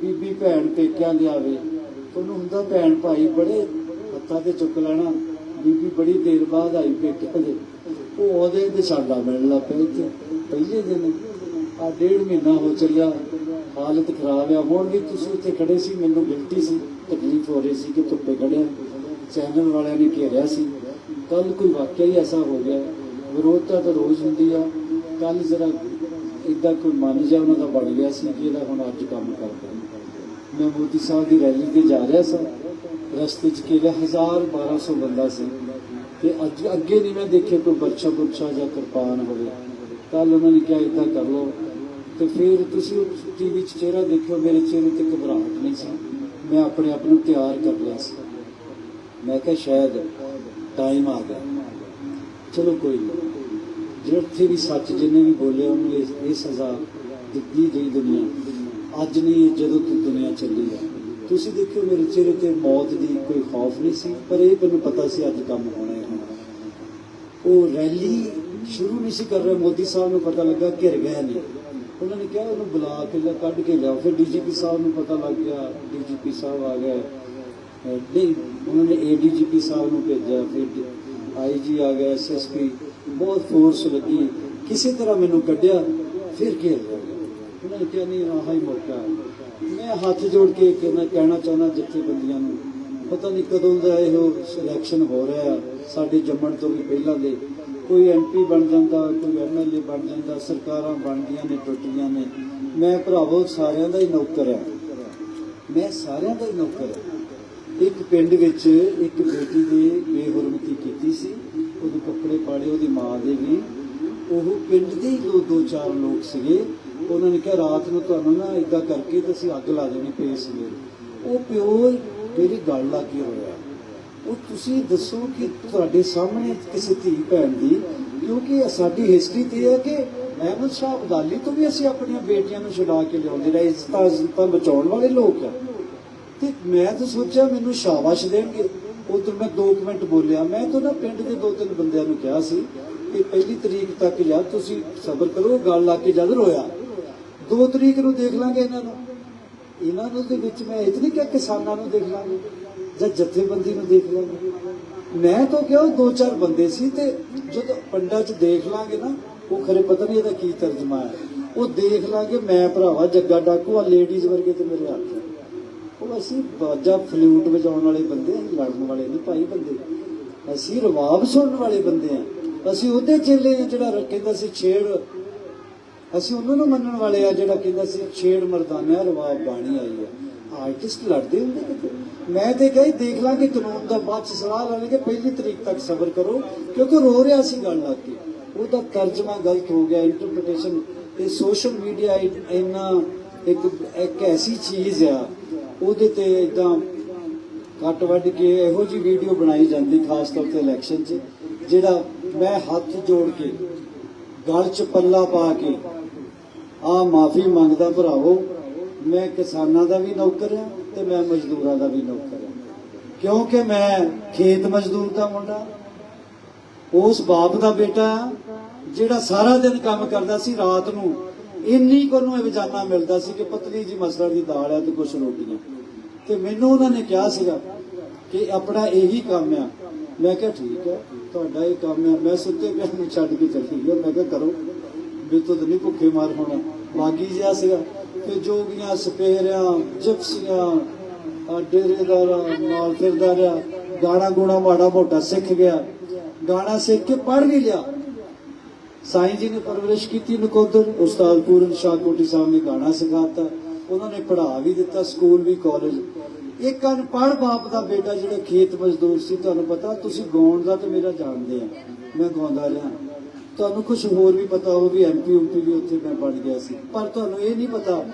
ਬੀਬੀ ਭੈਣ ਪੇਕਿਆਂ ਲਿਆਵੇ ਉਹਨੂੰ ਹੁੰਦਾ ਭੈਣ ਭਾਈ ਬੜੇ ਹੱਥਾਂ ਤੇ ਚੁੱਕ ਲੈਣਾ। ਬੀਬੀ ਬੜੀ ਦੇਰ ਬਾਅਦ ਆਈ ਪੇਕਿਆਂ ਦੇ ਉਹ ਉਹਦੇ ਤੇ ਸਾਡਾ ਮਿਲਣ ਲੱਗ ਪਿਆ ਇੱਥੇ। ਪਹਿਲੇ ਦਿਨ ਆ ਡੇਢ ਮਹੀਨਾ ਹੋ ਚੱਲਿਆ। ਹਾਲਤ ਖਰਾਬ ਆ। ਹੁਣ ਵੀ ਤੁਸੀਂ ਉੱਥੇ ਖੜੇ ਸੀ, ਮੈਨੂੰ ਗਿਲਟੀ ਸੀ। ਤਕਲੀਫ ਹੋ ਰਹੀ ਸੀ ਕਿ ਧੁੱਪੇ ਖੜਿਆ ਚੈਨਲ ਵਾਲਿਆਂ ਨੇ ਘੇਰਿਆ ਸੀ। ਕੱਲ ਕੋਈ ਵਾਕਿਆ ਹੀ ਐਸਾ ਹੋ ਗਿਆ। ਵਿਰੋਧਤਾ ਤਾਂ ਰੋਜ਼ ਹੁੰਦੀ ਆ। ਕੱਲ ਜ਼ਰਾ ਇਦਾਂ ਕੋਈ ਮਨ ਜਾ ਉਹਨਾਂ ਦਾ ਬਣ ਗਿਆ ਸੀ ਕਿ ਇਹਦਾ ਹੁਣ ਅੱਜ ਕੰਮ ਕਰਦਾ। ਮੈਂ ਮੋਦੀ ਸਾਹਿਬ ਦੀ ਰੈਲੀ ਤੇ ਜਾ ਰਿਹਾ ਸਾਂ। ਰਸਤੇ 'ਚ ਕਿਹੜਾ 1000 1200 ਬੰਦਾ ਸੀ। ਤੇ ਅੱਜ ਅੱਗੇ ਨਹੀਂ ਮੈਂ ਦੇਖਿਆ ਕੋਈ ਬੱਚਾ ਬੁੱਚਾ ਜਾਂ ਕਿਰਪਾਨ ਹੋਵੇ। ਕੱਲ ਉਹਨਾਂ ਨੇ ਕਿਹਾ ਇਦਾਂ ਕਰ ਲਓ। ਤੇ ਫਿਰ ਤੁਸੀਂ ਟੀਵੀ 'ਚ ਚਿਹਰਾ ਦੇਖਿਓ, ਮੇਰੇ ਚਿਹਰੇ ਤੇ ਘਬਰਾਹਟ ਨਹੀਂ ਸੀ। ਮੈਂ ਆਪਣੇ ਆਪ ਨੂੰ ਤਿਆਰ ਕਰ ਲਿਆ ਸੀ। ਮੈਂ ਕਿਹਾ ਸ਼ਾਇਦ ਟਾਈਮ ਆ ਗਿਆ। ਚਲੋ ਕੋਈ ਨਹੀਂ ਜਿੱਥੇ ਵੀ ਸੱਚ ਜਿੰਨੇ ਵੀ ਬੋਲੇ ਉਹਨੂੰ ਇਹ ਸਜ਼ਾ ਦਿੱਤੀ ਗਈ ਦੁਨੀਆ ਅੱਜ ਨਹੀਂ ਜਦੋਂ ਤੋਂ ਦੁਨੀਆ ਚੱਲੀ ਹੈ ਤੁਸੀਂ ਦੇਖਿਓ, ਮੇਰੇ ਚਿਹਰੇ ਤੇ ਮੌਤ ਦੀ ਕੋਈ ਖੌਫ ਨਹੀਂ ਸੀ, ਪਰ ਇਹ ਮੈਨੂੰ ਪਤਾ ਸੀ ਅੱਜ ਕੰਮ ਹੋਣਾ ਹੀ। ਉਹ ਰੈਲੀ ਸ਼ੁਰੂ ਨਹੀਂ ਸੀ ਕਰ ਰਿਹਾ, ਮੋਦੀ ਸਾਹਿਬ ਨੂੰ ਪਤਾ ਲੱਗਾ ਘਿਰ ਗਏ ਨੇ। ਉਹਨਾਂ ਨੇ ਕਿਹਾ ਉਹਨੂੰ ਬੁਲਾ ਕੇ ਲਿਆ ਕੱਢ ਕੇ ਲਿਆਓ। ਫਿਰ ਡੀਜੀਪੀ ਸਾਹਿਬ ਨੂੰ ਪਤਾ ਲੱਗ ਗਿਆ, ਡੀਜੀਪੀ ਸਾਹਿਬ ਆ ਗਏ। ਨਹੀਂ, ਉਹਨਾਂ ਨੇ ਏਡੀਜੀਪੀ ਸਾਹਿਬ ਨੂੰ ਭੇਜਿਆ, ਫਿਰ ਆਈਜੀ ਆ ਗਿਆ ਐਸਐਸਪੀ ਬਹੁਤ ਫੋਰਸ ਲੱਗੀ। ਕਿਸੇ ਤਰ੍ਹਾਂ ਮੈਨੂੰ ਕੱਢਿਆ, ਫਿਰ ਘੇਰ ਲਿਆ। ਉਹਨਾਂ ਨੇ ਕਿਹਾ, ਨਹੀਂ, ਆਹ ਹੀ ਮੌਕਾ ਮੈਂ ਹੱਥ ਜੋੜ ਕੇ ਕਹਿਣਾ ਕਹਿਣਾ ਚਾਹੁੰਦਾ ਜਥੇਬੰਦੀਆਂ ਨੂੰ, ਪਤਾ ਨਹੀਂ ਕਦੋਂ ਦਾ ਇਹੋ ਸਿਲੈਕਸ਼ਨ ਹੋ ਰਿਹਾ ਸਾਡੇ ਜੰਮਣ ਤੋਂ ਵੀ ਪਹਿਲਾਂ ਦੇ ਕੋਈ ਐਮਪੀ ਬਣ ਜਾਂਦਾ, ਕੋਈ ਐਮਐਲਏ ਬਣ ਜਾਂਦਾ, ਸਰਕਾਰਾਂ ਬਣਦੀਆਂ ਨੇ ਟੁੱਟਦੀਆਂ ਨੇ। ਮੈਂ ਭਰਾਵੋ, ਸਾਰਿਆਂ ਦਾ ਹੀ ਨੌਕਰ ਆ ਮੈਂ ਸਾਰਿਆਂ ਦਾ ਹੀ ਨੌਕਰ ਹਾਂ। ਇੱਕ ਪਿੰਡ ਵਿੱਚ ਇੱਕ ਬੇਟੀ ਦੀ ਬੇਹੁਰਮਤੀ ਕੀਤੀ ਸੀ। ਉਹਦੇ ਕੱਪੜੇ ਪਾੜੇ ਉਹਦੀ ਮਾਂ ਦੇ ਵੀ। ਉਹ ਪਿੰਡ ਦੇ ਦੋ ਦੋ ਚਾਰ ਲੋਕ ਸੀਗੇ। ਉਹਨਾਂ ਨੇ ਕਿਹਾ, ਰਾਤ ਨੂੰ ਤੁਹਾਨੂੰ ਨਾ ਇਦਾਂ ਕਰਕੇ ਤੇ ਅਸੀਂ ਅੱਗ ਲਾ ਦੇਣੀ ਪਈ ਸੀ ਉਹ ਪਿਓ, ਮੇਰੀ ਗੱਲ ਲਾ ਕੇ ਹੋਇਆ? ਉਹ, ਤੁਸੀਂ ਦੱਸੋ ਕਿ ਤੁਹਾਡੇ ਸਾਹਮਣੇ ਕਿਸੇ ਧੀ ਭੈਣ ਦੀ, ਕਿਉਂਕਿ ਸਾਡੀ ਹਿਸਟਰੀ ਤੇ ਇਹ ਹੈ ਕਿ ਅਹਿਮਦ ਸ਼ਾਹ ਅਬਦਾਲੀ ਤੋਂ ਵੀ ਅਸੀਂ ਆਪਣੀਆਂ ਬੇਟੀਆਂ ਨੂੰ ਛੁਡਾ ਕੇ ਲਿਆਉਂਦੇ ਰਹੇ। ਇਸ ਤਾਂ ਤਾਂ ਬਚਾਉਣ ਵਾਲੇ ਲੋਕ ਆ। ਤੇ ਮੈਂ ਤਾਂ ਸੋਚਿਆ ਮੈਨੂੰ ਸ਼ਾਬਾਸ਼ ਦੇਣਗੇ। ਉਦੋਂ ਮੈਂ 2 ਮਿੰਟ ਬੋਲਿਆ। ਮੈਂ ਤਾਂ ਨਾ ਪਿੰਡ ਦੇ ਦੋ ਤਿੰਨ ਬੰਦਿਆਂ ਨੂੰ ਕਿਹਾ ਸੀ ਕਿ ਪਹਿਲੀ ਤਰੀਕ ਤੱਕ ਯਾਰ ਤੁਸੀਂ ਸਬਰ ਕਰੋ, ਗੱਲ ਲਾ ਕੇ ਜਦ ਰੋਇਆ। 2 ਤਰੀਕ ਨੂੰ ਦੇਖ ਲਾਂਗੇ ਇਹਨਾਂ ਨੂੰ। ਇਹਨਾਂ ਨੂੰ ਦੇ ਵਿੱਚ ਮੈਂ ਇਤਨੀ ਕਿ ਕਿਸਾਨਾਂ ਨੂੰ ਦੇਖ ਲਾਂਗੇ, ਜਾਂ ਜਥੇਬੰਦੀ ਨੂੰ ਦੇਖ ਲਾਂਗੇ। ਮੈਂ ਤਾਂ ਕਿਹਾ ਉਹ ਦੋ ਚਾਰ ਬੰਦੇ ਸੀ ਤੇ ਜਦੋਂ ਪੰਡਾ ਚ ਦੇਖ ਲਾਂਗੇ ਨਾ, ਉਹ ਖਰੇ ਪਤਾ ਨਹੀਂ ਇਹਦਾ ਕੀ ਤਰਜਮਾ ਹੈ। ਉਹ ਦੇਖ ਲਾਂਗੇ, ਮੈਂ ਭਰਾਵਾ ਜੱਗਾ ਡਾਕੂ ਆ ਲੇਡੀਜ਼ ਵਰਗੇ ਤੇ ਮੇਰੇ ਹੱਥ ਹੈ। ਅਸੀਂ ਬਾਜਾ ਫਲੂਟ ਵਜਾਉਣ ਵਾਲੇ ਬੰਦੇ ਹਾਂ, ਲੜਨ ਵਾਲੇ ਨਹੀਂ ਭਾਈ ਬੰਦੇ। ਅਸੀਂ ਰਵਾਬ ਸੁਣਨ ਵਾਲੇ ਬੰਦੇ ਆ ਅਸੀਂ ਉਹਦੇ ਚੇਲੇ ਆ ਜਿਹੜਾ ਕਹਿੰਦਾ ਸੀ ਛੇੜ। ਅਸੀਂ ਉਹਨਾਂ ਨੂੰ ਮੰਨਣ ਵਾਲੇ ਆ ਜਿਹੜਾ ਕਹਿੰਦਾ ਸੀ ਛੇੜ ਮਰਦਾਨਾ ਰਵਾਬ ਬਾਣੀ ਆਈ ਆ ਆਰਟਿਸਟ ਲੜਦੇ ਹੁੰਦੇ ਕਿਤੇ ਮੈਂ ਤੇ ਕਹੀ ਦੇਖ ਲਾਂਗੇ ਕਾਨੂੰਨ ਦਾ ਬਾਅਦ ਚ ਸਲਾਹ ਲਾਂਗੇ ਪਹਿਲੀ ਤਰੀਕ ਤੱਕ ਸਬਰ ਕਰੋ ਕਿਉਂਕਿ ਰੋ ਰਿਹਾ ਸੀ ਗੱਲ ਲੱਗ ਕੇ ਉਹਦਾ ਤਰਜਮਾ ਗਲਤ ਹੋ ਗਿਆ ਇੰਟਰਪ੍ਰੀਟੇਸ਼ਨ ਤੇ ਸੋਸ਼ਲ ਮੀਡੀਆ ਇੰਨਾ ਇੱਕ ਇੱਕ ਐਸੀ ਚੀਜ਼ ਆ ਉਹਦੇ ਤੇ ਇਦਾਂ ਕੱਟ ਵੱਢ ਕੇ ਇਹੋ ਜੀ ਵੀਡੀਓ ਬਣਾਈ ਜਾਂਦੀ ਖਾਸ ਤੌਰ ਤੇ ਇਲੈਕਸ਼ਨ 'ਚ ਜਿਹੜਾ ਮੈਂ ਹੱਥ ਜੋੜ ਕੇ ਗਲ 'ਚ ਪੱਲਾ ਪਾ ਕੇ ਆ ਮਾਫੀ ਮੰਗਦਾ ਭਰਾਵੋ ਮੈਂ ਕਿਸਾਨਾਂ ਦਾ ਵੀ ਨੌਕਰ ਹਾਂ ਤੇ ਮੈਂ ਮਜ਼ਦੂਰਾਂ ਦਾ ਵੀ ਨੌਕਰ ਹਾਂ। ਕਿਉਂਕਿ ਮੈਂ ਖੇਤ ਮਜ਼ਦੂਰ ਦਾ ਮੁੰਡਾ ਉਸ ਬਾਪ ਦਾ ਬੇਟਾ ਹਾਂ, ਜਿਹੜਾ ਸਾਰਾ ਦਿਨ ਕੰਮ ਕਰਦਾ ਸੀ ਰਾਤ ਨੂੰ ਇੰਨੀ ਕੋ ਨੂੰ ਰੋਜ਼ਾਨਾ ਮਿਲਦਾ ਸੀ ਕਿ ਪਤਲੀ ਜੀ ਮਸਲੜ ਦੀ ਦਾਲ ਹੈ ਤੇ ਕੁਝ ਰੋਟੀਆਂ। ਤੇ ਮੈਨੂੰ ਉਹਨਾਂ ਨੇ ਕਿਹਾ ਸੀਗਾ ਕਿ ਆਪਣਾ ਇਹੀ ਕੰਮ ਆ। ਮੈਂ ਕਿਹਾ ਠੀਕ ਹੈ ਤੁਹਾਡਾ ਇਹ ਕੰਮ ਆ। ਮੈਂ ਸੁੱਤੇ ਪਿਆ ਨੂੰ ਛੱਡ ਕੇ ਚੱਲੀ ਗਿਆ ਮੈਂ ਕਿਹਾ ਕਰੋ ਵੀ ਤੋਂ ਨਹੀਂ ਭੁੱਖੇ ਮਾਰ ਹੋਣਾ। ਬਾਗੀ ਜਿਹਾ ਸੀਗਾ। ਤੇ ਜੋਗੀਆਂ, ਸਪੇਰਿਆਂ, ਜਿਪਸੀਆਂ ਆ ਡੇਰੇਦਾਰਾਂ, ਨਾਲ ਫਿਰਦਾ ਰਿਹਾ। ਗਾਣਾ ਗੁਣਾ ਮਾੜਾ ਮੋਟਾ ਸਿੱਖ ਗਿਆ। ਗਾਣਾ ਸਿੱਖ ਕੇ ਪੜ ਵੀ ਲਿਆ। ਸਾਈਂ ਜੀ ਨੇ ਪਰਵਰਿਸ਼ ਕੀਤੀ ਨਕੋਦਰ ਉਸਤਾਦ ਪੂਰਨ ਸ਼ਾਹ ਕੋਟੀ ਸਾਹਿਬ ਨੇ ਗਾਣਾ ਸਿਖਾਤਾ। ਉਹਨਾਂ ਨੇ ਪੜ੍ਹਾ ਵੀ ਦਿੱਤਾ, ਸਕੂਲ ਵੀ ਕਾਲਜ ਇੱਕ ਅਨਪੜ੍ਹ ਬਾਪ ਦਾ ਬੇਟਾ ਜਿਹੜਾ ਖੇਤ ਮਜ਼ਦੂਰ ਸੀ, ਤੁਹਾਨੂੰ ਪਤਾ, ਤੁਸੀਂ ਗਾਉਣ ਦਾ ਤੇ ਮੇਰਾ ਜਾਣਦੇ ਆ। ਮੈਂ ਗਾਉਂਦਾ ਰਿਹਾ। ਤੁਹਾਨੂੰ ਕੁਝ ਹੋਰ ਵੀ ਪਤਾ ਹੋ ਵੀ ਐਮਪੀ ਉਮਪੀ ਵੀ ਉੱਥੇ ਮੈਂ ਬਣ ਗਿਆ ਸੀ। ਪਰ ਤੁਹਾਨੂੰ ਇਹ ਨਹੀਂ ਪਤਾ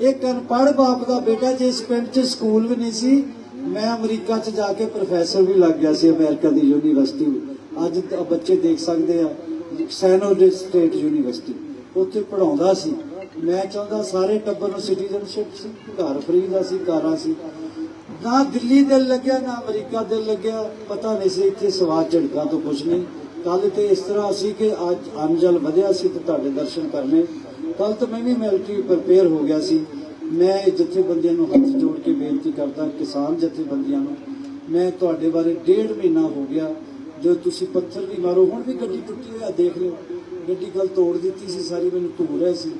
ਇੱਕ ਅਨਪੜ੍ਹ ਬਾਪ ਦਾ ਬੇਟਾ ਜਿਸ ਪਿੰਡ 'ਚ ਸਕੂਲ ਵੀ ਨਹੀਂ ਸੀ, ਮੈਂ ਅਮਰੀਕਾ 'ਚ ਜਾ ਕੇ ਪ੍ਰੋਫੈਸਰ ਵੀ ਲੱਗ ਗਿਆ ਸੀ, ਅਮਰੀਕਾ ਦੀ ਯੂਨੀਵਰਸਿਟੀ। ਅੱਜ ਬੱਚੇ ਦੇਖ ਸਕਦੇ ਆ। ਸੈਨੋ ਦੇ ਸਟੇਟ ਯੂਨੀਵਰਸਿਟੀ। ਉੱਥੇ ਪੜਾਉਂਦਾ ਸੀ। ਮੈਂ ਚਾਹੁੰਦਾ ਸਾਰੇ ਟੱਬਰ ਨੂੰ ਸਿਟੀਜ਼ਨਸ਼ਿਪ ਸੀ। ਘਰ ਫਰੀ ਦਾ ਸੀ, ਕਾਰਾਂ ਸੀ। ਨਾ ਦਿੱਲੀ ਦਿਲ ਲੱਗਿਆ, ਨਾ ਅਮਰੀਕਾ ਦਿਲ ਲੱਗਿਆ। ਪਤਾ ਨਹੀਂ ਸੀ ਇੱਥੇ ਸਵਾਦ ਝੜਕਾਂ ਤੋਂ ਕੁਝ ਨਹੀਂ। ਕੱਲ ਤੇ ਇਸ ਤਰ੍ਹਾਂ ਸੀ ਕਿ ਅੱਜ ਅੰਜਲ ਵਧਿਆ ਸੀ ਤੇ ਤੁਹਾਡੇ ਦਰਸ਼ਨ ਕਰਨੇ। ਕੱਲ ਤਾਂ ਮੈਂ ਵੀ ਮਿਲਟਰੀ ਪ੍ਰਪੇਅਰ ਹੋ ਗਿਆ ਸੀ। ਮੈਂ ਜਥੇਬੰਦੀਆਂ ਨੂੰ ਹੱਥ ਜੋੜ ਕੇ ਬੇਨਤੀ ਕਰਦਾ, ਕਿਸਾਨ ਜਥੇਬੰਦੀਆਂ ਨੂੰ, ਮੈਂ ਤੁਹਾਡੇ ਬਾਰੇ ਡੇਢ ਮਹੀਨਾ ਹੋ ਗਿਆ। ਜਦੋਂ ਤੁਸੀਂ ਪੱਥਰ ਵੀ ਮਾਰੋ, ਹੁਣ ਵੀ ਗੱਡੀ ਟੁੱਟੀ ਹੋਈ ਆ, ਦੇਖ ਲਿਓ। ਗੱਡੀ ਕੱਲ ਤੋੜ ਦਿੱਤੀ ਸੀ, ਸਾਰੀ ਮੈਨੂੰ ਧੂ ਰਿਹਾ ਸੀ।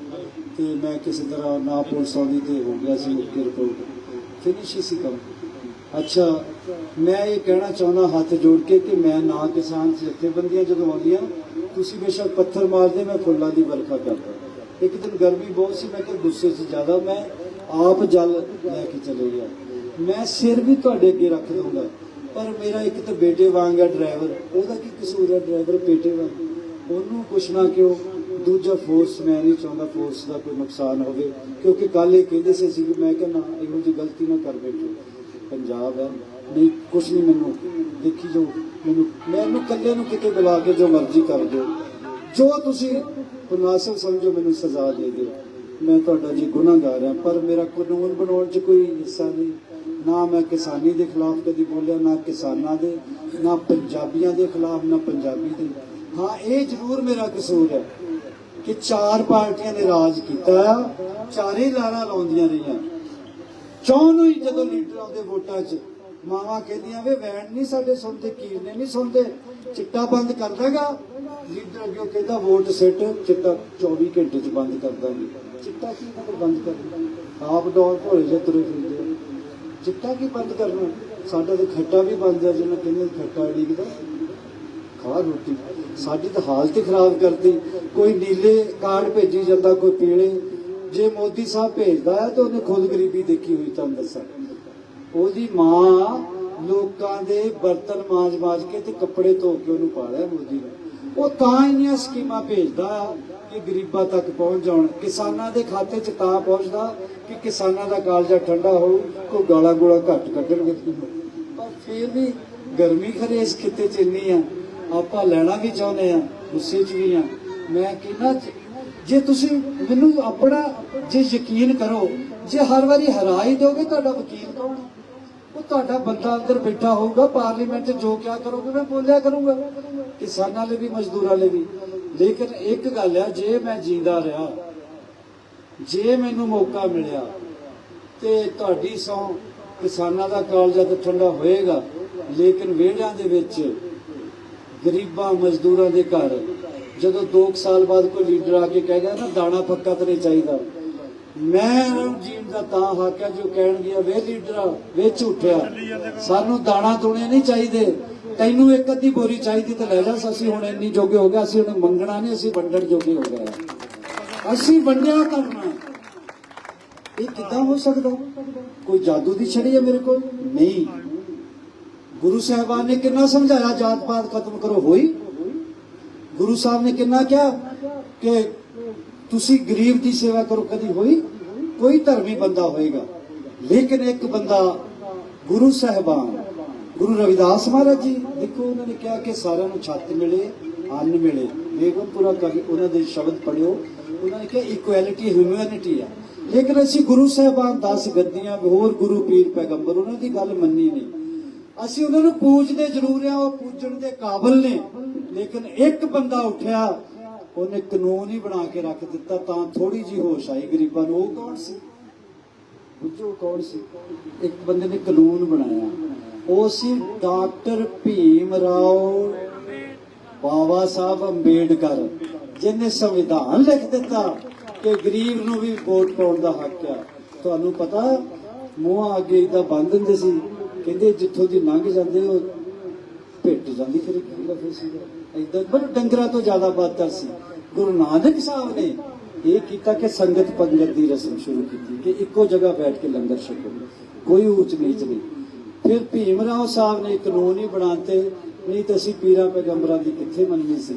ਤੇ ਮੈਂ ਕਿਸੇ ਤਰ੍ਹਾਂ ਨਾ ਪੁਲਿਸ ਆਉਂਦੀ ਤੇ ਹੋ ਗਿਆ ਸੀ, ਓਕੇ ਰਿਪੋਰਟ। ਫਿਨਿਸ਼ ਹੀ ਸੀ ਕੰਮ। ਅੱਛਾ, ਮੈਂ ਇਹ ਕਹਿਣਾ ਚਾਹੁੰਦਾ ਹੱਥ ਜੋੜ ਕੇ ਕਿ ਮੈਂ ਨਾ ਕਿਸਾਨ ਜਥੇਬੰਦੀਆਂ ਜਦੋਂ ਆਉਂਦੀਆਂ, ਤੁਸੀਂ ਬੇਸ਼ੱਕ ਪੱਥਰ ਮਾਰਦੇ, ਮੈਂ ਫੁੱਲਾਂ ਦੀ ਵਰਖਾ ਕਰਦਾ। ਇੱਕ ਦਿਨ ਗਰਮੀ ਬਹੁਤ ਸੀ, ਮੈਂ ਕਿ ਗੁੱਸੇ 'ਚ ਜ਼ਿਆਦਾ, ਮੈਂ ਆਪ ਜਲ ਲੈ ਕੇ ਚਲੇ ਗਿਆ। ਮੈਂ ਸਿਰ ਵੀ ਤੁਹਾਡੇ ਅੱਗੇ ਰੱਖ ਦੂੰਗਾ। ਪਰ ਮੇਰਾ ਇੱਕ ਤਾਂ ਬੇਟੇ ਵਾਂਗ ਹੈ ਡਰਾਈਵਰ। ਉਹਦਾ ਕੀ ਕਸੂਰ ਹੈ ਡਰਾਈਵਰ ਬੇਟੇ ਵਾਂਗ? ਉਹਨੂੰ ਕੁਛ ਨਾ ਕਿਉਂ ਦੂਜਾ ਫੋਰਸ ਮੈਂ ਨਹੀਂ ਚਾਹੁੰਦਾ ਫੋਰਸ ਦਾ ਕੋਈ ਨੁਕਸਾਨ ਹੋਵੇ। ਕਿਉਂਕਿ ਕੱਲ ਇਹ ਕਹਿੰਦੇ ਸੀ ਅਸੀਂ ਕਿ ਮੈਂ ਕਿਹਾ ਨਾ ਇਹੋ ਜਿਹੀ ਗਲਤੀ ਨਾ ਕਰ ਬੈਠੋ ਪੰਜਾਬ ਹੈ। ਨਹੀਂ, ਕੁਛ ਨਹੀਂ ਮੈਨੂੰ। ਦੇਖੀ ਜੋ ਮੈਨੂੰ ਮੈਨੂੰ ਇਕੱਲੇ ਨੂੰ ਕਿਤੇ ਬੁਲਾ ਕੇ ਜੋ ਮਰਜ਼ੀ ਕਰ ਦਿਓ। ਜੋ ਤੁਸੀਂ ਮੁਨਾਸਬ ਸਮਝੋ, ਮੈਨੂੰ ਸਜ਼ਾ ਦੇ ਦਿਓ। ਮੈਂ ਤੁਹਾਡਾ ਜੀ ਗੁਨਾਹਗਾਰ ਹਾਂ, ਪਰ ਮੇਰਾ ਕਾਨੂੰਨ ਬਣਾਉਣ 'ਚ ਕੋਈ ਹਿੱਸਾ ਨਹੀਂ। ਨਾ ਮੈਂ ਕਿਸਾਨੀ ਦੇ ਖਿਲਾਫ ਕਦੀ ਬੋਲਿਆ, ਨਾ ਕਿਸਾਨਾਂ ਦੇ, ਨਾ ਪੰਜਾਬੀਆਂ ਦੇ ਖਿਲਾਫ, ਨਾ ਪੰਜਾਬੀ ਦੇ। ਹਾਂ, ਇਹ ਜ਼ਰੂਰ ਮੇਰਾ ਕਸੂਰ ਹੈ ਕਿ ਚਾਰ ਪਾਰਟੀਆਂ ਨੇ ਰਾਜ ਕੀਤਾ ਚਾਰੇ ਲਾਰਾ ਲਾਉਂਦੀਆਂ ਰਹੀਆਂ। ਚੌਂ ਨੂੰ ਜਦੋਂ ਲੀਡਰ ਆਉਂਦੇ ਵੋਟਾਂ 'ਚ? ਮਾਵਾ ਕਹਿੰਦੀਆਂ ਵੇ, ਵੈਣ ਨਹੀਂ ਸਾਡੇ ਸੁਣਦੇ ਕੀਰਨੇ ਨਹੀਂ ਸੁਣਦੇ। ਚਿੱਟਾ ਬੰਦ ਕਰ ਦਾਗਾ ਲੀਡਰ ਅੱਗੇ ਕਹਿੰਦਾ, ਵੋਟ ਸਿੱਟ, ਚਿੱਟਾ 24 ਘੰਟੇ 'ਚ ਬੰਦ ਕਰ ਦਾਂਗੇ ਚਿੱਟਾ ਕੀ ਬੰਦ ਕਰਨਾ? ਆਪ ਡੌਲ ਭੋਲੇ ਜਿਹੇ ਤੁਰੇ ਫਿਰਦੇ ਚਿੱਟਾ ਕੀ ਬੰਦ ਕਰਨਾ? ਸਾਡਾ ਤਾਂ ਖੱਟਾ ਵੀ ਬੰਦ ਆ, ਜਿਹਨਾਂ ਕਹਿੰਦੇ ਖੱਟਾ ਡੀਕਦਾ ਖਾ ਰੋਟੀ। ਸਾਡੀ ਤਾਂ ਹਾਲਤ ਹੀ ਖਰਾਬ ਕਰਤੀ। ਕੋਈ ਨੀਲੇ ਕਾਰਡ ਭੇਜੀ ਜਾਂਦਾ, ਕੋਈ ਪੀਲੇ। ਜੇ ਮੋਦੀ ਸਾਹਿਬ ਭੇਜਦਾ ਹੈ, ਤਾਂ ਉਹਨੇ ਖੁਦ ਗਰੀਬੀ ਦੇਖੀ ਹੋਈ, ਤੁਹਾਨੂੰ ਦੱਸਾਂ। ਉਹਦੀ ਮਾਂ ਲੋਕਾਂ ਦੇ ਬਰਤਨ ਮਾਜ ਮਾਜ ਕੇ ਤੇ ਕੱਪੜੇ ਧੋ ਕੇ ਉਹਨੂੰ ਪਾਲਿਆ ਮੋਦੀ ਨੇ। ਉਹ ਤਾਂ ਇੰਨੀਆਂ ਸਕੀਮਾਂ ਭੇਜਦਾ। ਕਿ ਗਰੀਬਾਂ ਤੱਕ ਪਹੁੰਚ ਜਾਣ। ਕਿਸਾਨਾਂ ਦੇ ਖਾਤੇ 'ਚ ਤਾਂ ਪਹੁੰਚਦਾ ਕਿ ਕਿਸਾਨਾਂ ਦਾ ਕਾਲਜਾ ਠੰਡਾ ਹੋਊ, ਕੋਈ ਗਾਲਾਂ ਗੋਲਾ ਘੱਟ ਕੱਢਣਗੇ ਪਰ ਫਿਰ ਵੀ ਗਰਮੀ ਖਰੇ ਇਸ ਖਿੱਤੇ 'ਚ ਇੰਨੀ ਆ, ਆਪਾਂ ਲੈਣਾ ਵੀ ਚਾਹੁੰਦੇ ਆ, ਗੁੱਸੇ 'ਚ ਵੀ ਆ। ਮੈਂ ਕਹਿੰਦਾ ਜੇ ਤੁਸੀਂ ਮੈਨੂੰ ਆਪਣਾ ਜੇ ਯਕੀਨ ਕਰੋ, ਜੇ ਹਰ ਵਾਰੀ ਹਰਾ ਹੀ ਦੋਗੇ ਤੁਹਾਡਾ ਵਕੀਲ ਕੌਣ ਉਹ ਤੁਹਾਡਾ ਬੰਦਾ ਅੰਦਰ ਬੈਠਾ ਹੋਊਗਾ, ਪਾਰਲੀਮੈਂਟ 'ਚ ਜੋ ਕਿਆ ਕਰੋਗੇ, ਮੈਂ ਬੋਲਿਆ ਕਰੂੰਗਾ। ਕਿਸਾਨਾਂ ਲਈ ਵੀ, ਮਜ਼ਦੂਰਾਂ ਲਈ ਵੀ। ਲੇਕਿਨ ਇੱਕ ਗੱਲ ਆ, ਜੇ ਮੈਂ ਜਿੰਦਾ ਰਿਹਾ, ਜੇ ਮੈਨੂੰ ਮੌਕਾ ਮਿਲਿਆ ਤੇ ਤੁਹਾਡੀ ਸੌ ਕਿਸਾਨਾਂ ਦਾ ਕਾਲਜਾ ਜਦ ਠੰਡਾ ਹੋਏਗਾ, ਲੇਕਿਨ ਵਿਹੜਿਆਂ ਦੇ ਵਿੱਚ ਗਰੀਬਾਂ, ਮਜ਼ਦੂਰਾਂ ਦੇ ਘਰ, ਜਦੋਂ 2 ਸਾਲ ਬਾਅਦ ਕੋਈ ਲੀਡਰ ਆ ਕੇ ਕਹਿ ਗਿਆ ਨਾ, ਦਾਣਾ ਪੱਕਾ ਤੇਰੇ ਚਾਹੀਦਾ। ਮੈਂ ਰਣਜੀਤ ਦਾ ਤਾਂ ਹੱਕ ਹੈ ਜੋ ਕਹਿਣ ਵੇ ਲੀਡਰਾ, ਵੇ ਝੂਠਿਆ। ਸਾਨੂੰ ਦਾਣਾ ਤੁਣੇ ਨਹੀਂ ਚਾਹੀਦੇ। ਤੈਨੂੰ ਇੱਕ ਅੱਧੀ ਬੋਰੀ ਚਾਹੀਦੀ ਤੇ ਲੈ ਜਾ, ਅਸੀਂ ਹੁਣ ਇੰਨੀ ਜੋਗੇ ਹੋ ਗਏ, ਅਸੀਂ ਹੁਣ ਮੰਗਣਾ ਨਹੀਂ, ਅਸੀਂ ਵੰਡਣ ਜੋਗੇ ਹੋ ਗਏ। ਅਸੀਂ ਵੰਡਿਆ ਕਰਨਾ ਇਹ ਕਿੱਦਾਂ ਹੋ ਸਕਦਾ? ਕੋਈ ਜਾਦੂ ਦੀ ਛੜੀ ਹੈ ਮੇਰੇ ਕੋਲ? ਨਹੀਂ। ਗੁਰੂ ਸਾਹਿਬਾਨ ਨੇ ਕਿੰਨਾ ਸਮਝਾਇਆ ਜਾਤ ਪਾਤ ਖਤਮ ਕਰੋ, ਹੋਈ? ਗੁਰੂ ਸਾਹਿਬ ਨੇ ਕਿੰਨਾ ਕਿਹਾ ਕਿ ਤੁਸੀਂ ਗਰੀਬ ਦੀ ਸੇਵਾ ਕਰੋ, ਕਦੀ ਹੋਈ? ਕੋਈ ਧਰਮੀ ਬੰਦਾ ਹੋਏਗਾ। ਲੇਕਿਨ ਇੱਕ ਬੰਦਾ ਗੁਰੂ ਸਾਹਿਬਾਨ, ਗੁਰੂ ਰਵਿਦਾਸ ਮਹਾਰਾਜ ਜੀ, ਦੇਖੋ ਉਹਨਾਂ ਨੇ ਕਿਹਾ ਕਿ ਸਾਰਿਆਂ ਨੂੰ ਛੱਤ ਮਿਲੇ, ਅੰਨ ਮਿਲੇ। ਦੇਖੋ ਪੂਰਾ ਕਰ ਉਹਨਾਂ ਦੇ ਸ਼ਬਦ ਪੜਿਓ ਉਹਨਾਂ ਨੇ ਕਿਹਾ ਇਕੁਐਲਿਟੀ ਹਿਊਮੈਨਿਟੀ ਆ। ਲੇਕਿਨ ਅਸੀਂ ਗੁਰੂ ਸਾਹਿਬਾਨ 10 ਗੱਦੀਆਂ, ਹੋਰ ਗੁਰੂ ਪੀਰ ਪੈਗੰਬਰ, ਉਹਨਾਂ ਦੀ ਗੱਲ ਮੰਨੀ ਨਹੀਂ। ਅਸੀਂ ਉਹਨਾਂ ਨੂੰ ਪੂਜਦੇ ਜ਼ਰੂਰ ਆ, ਉਹ ਪੂਜਣ ਦੇ ਕਾਬਿਲ ਨੇ। ਲੇਕਿਨ ਇੱਕ ਬੰਦਾ ਉੱਠਿਆ ਉਹਨੇ ਕਾਨੂੰਨ ਹੀ ਬਣਾ ਕੇ ਰੱਖ ਦਿੱਤਾ ਤਾਂ ਥੋੜੀ ਜੀ ਹੋਸ਼ ਆਈ ਗਰੀਬਾਂ ਨੂੰ। ਉਹ ਕੌਣ ਸੀ? ਬੁੱਝੋ ਕੌਣ ਸੀ? ਇੱਕ ਬੰਦੇ ਨੇ ਕਾਨੂੰਨ ਬਣਾਇਆ। ਉਹ ਸੀ ਡਾਕਟਰ ਭੀਮ ਰਾਓ ਬਾਬਾ ਸਾਹਿਬ ਅੰਬੇਡਕਰ, ਜਿਹਨੇ ਸੰਵਿਧਾਨ ਲਿਖ ਦਿੱਤਾ ਕਿ ਗਰੀਬ ਨੂੰ ਵੀ ਵੋਟ ਪਾਉਣ ਦਾ ਹੱਕ ਆ। ਤੁਹਾਨੂੰ ਪਤਾ, ਮੂੰਹਾਂ ਅੱਗੇ ਇਦਾਂ ਬੰਦ ਹੁੰਦੇ ਸੀ, ਕਹਿੰਦੇ ਜਿੱਥੋਂ ਦੀ ਲੰਘ ਜਾਂਦੇ ਉਹ ਭਿੱਟ ਜਾਂਦੀ ਫਿਰ ਕੀ ਲਫੇ ਸੀ ਇਦਾਂ ਪਰ ਡੰਗਰਾਂ ਤੋਂ ਜ਼ਿਆਦਾ ਬਦਤਰ ਸੀ। ਗੁਰੂ ਨਾਨਕ ਸਾਹਿਬ ਨੇ ਇਹ ਕੀਤਾ ਕਿ ਸੰਗਤ ਪੰਗਤ ਦੀ ਰਸਮ ਸ਼ੁਰੂ ਕੀਤੀ ਕਿ ਇੱਕੋ ਜਗ੍ਹਾ ਬੈਠ ਕੇ ਲੰਗਰ ਛਕੋ, ਕੋਈ ਉੱਚ ਨੀਚ ਨਹੀਂ। ਫਿਰ ਭੀਮ ਰਾਓ ਸਾਹਿਬ ਨੇ ਕਾਨੂੰਨ ਹੀ ਬਣਾਤੇ ਨਹੀਂ ਤਾਂ ਅਸੀਂ ਪੀਰਾਂ ਪੈਗੰਬਰਾਂ ਦੀ ਕਿੱਥੇ ਮੰਨਣੀ ਸੀ?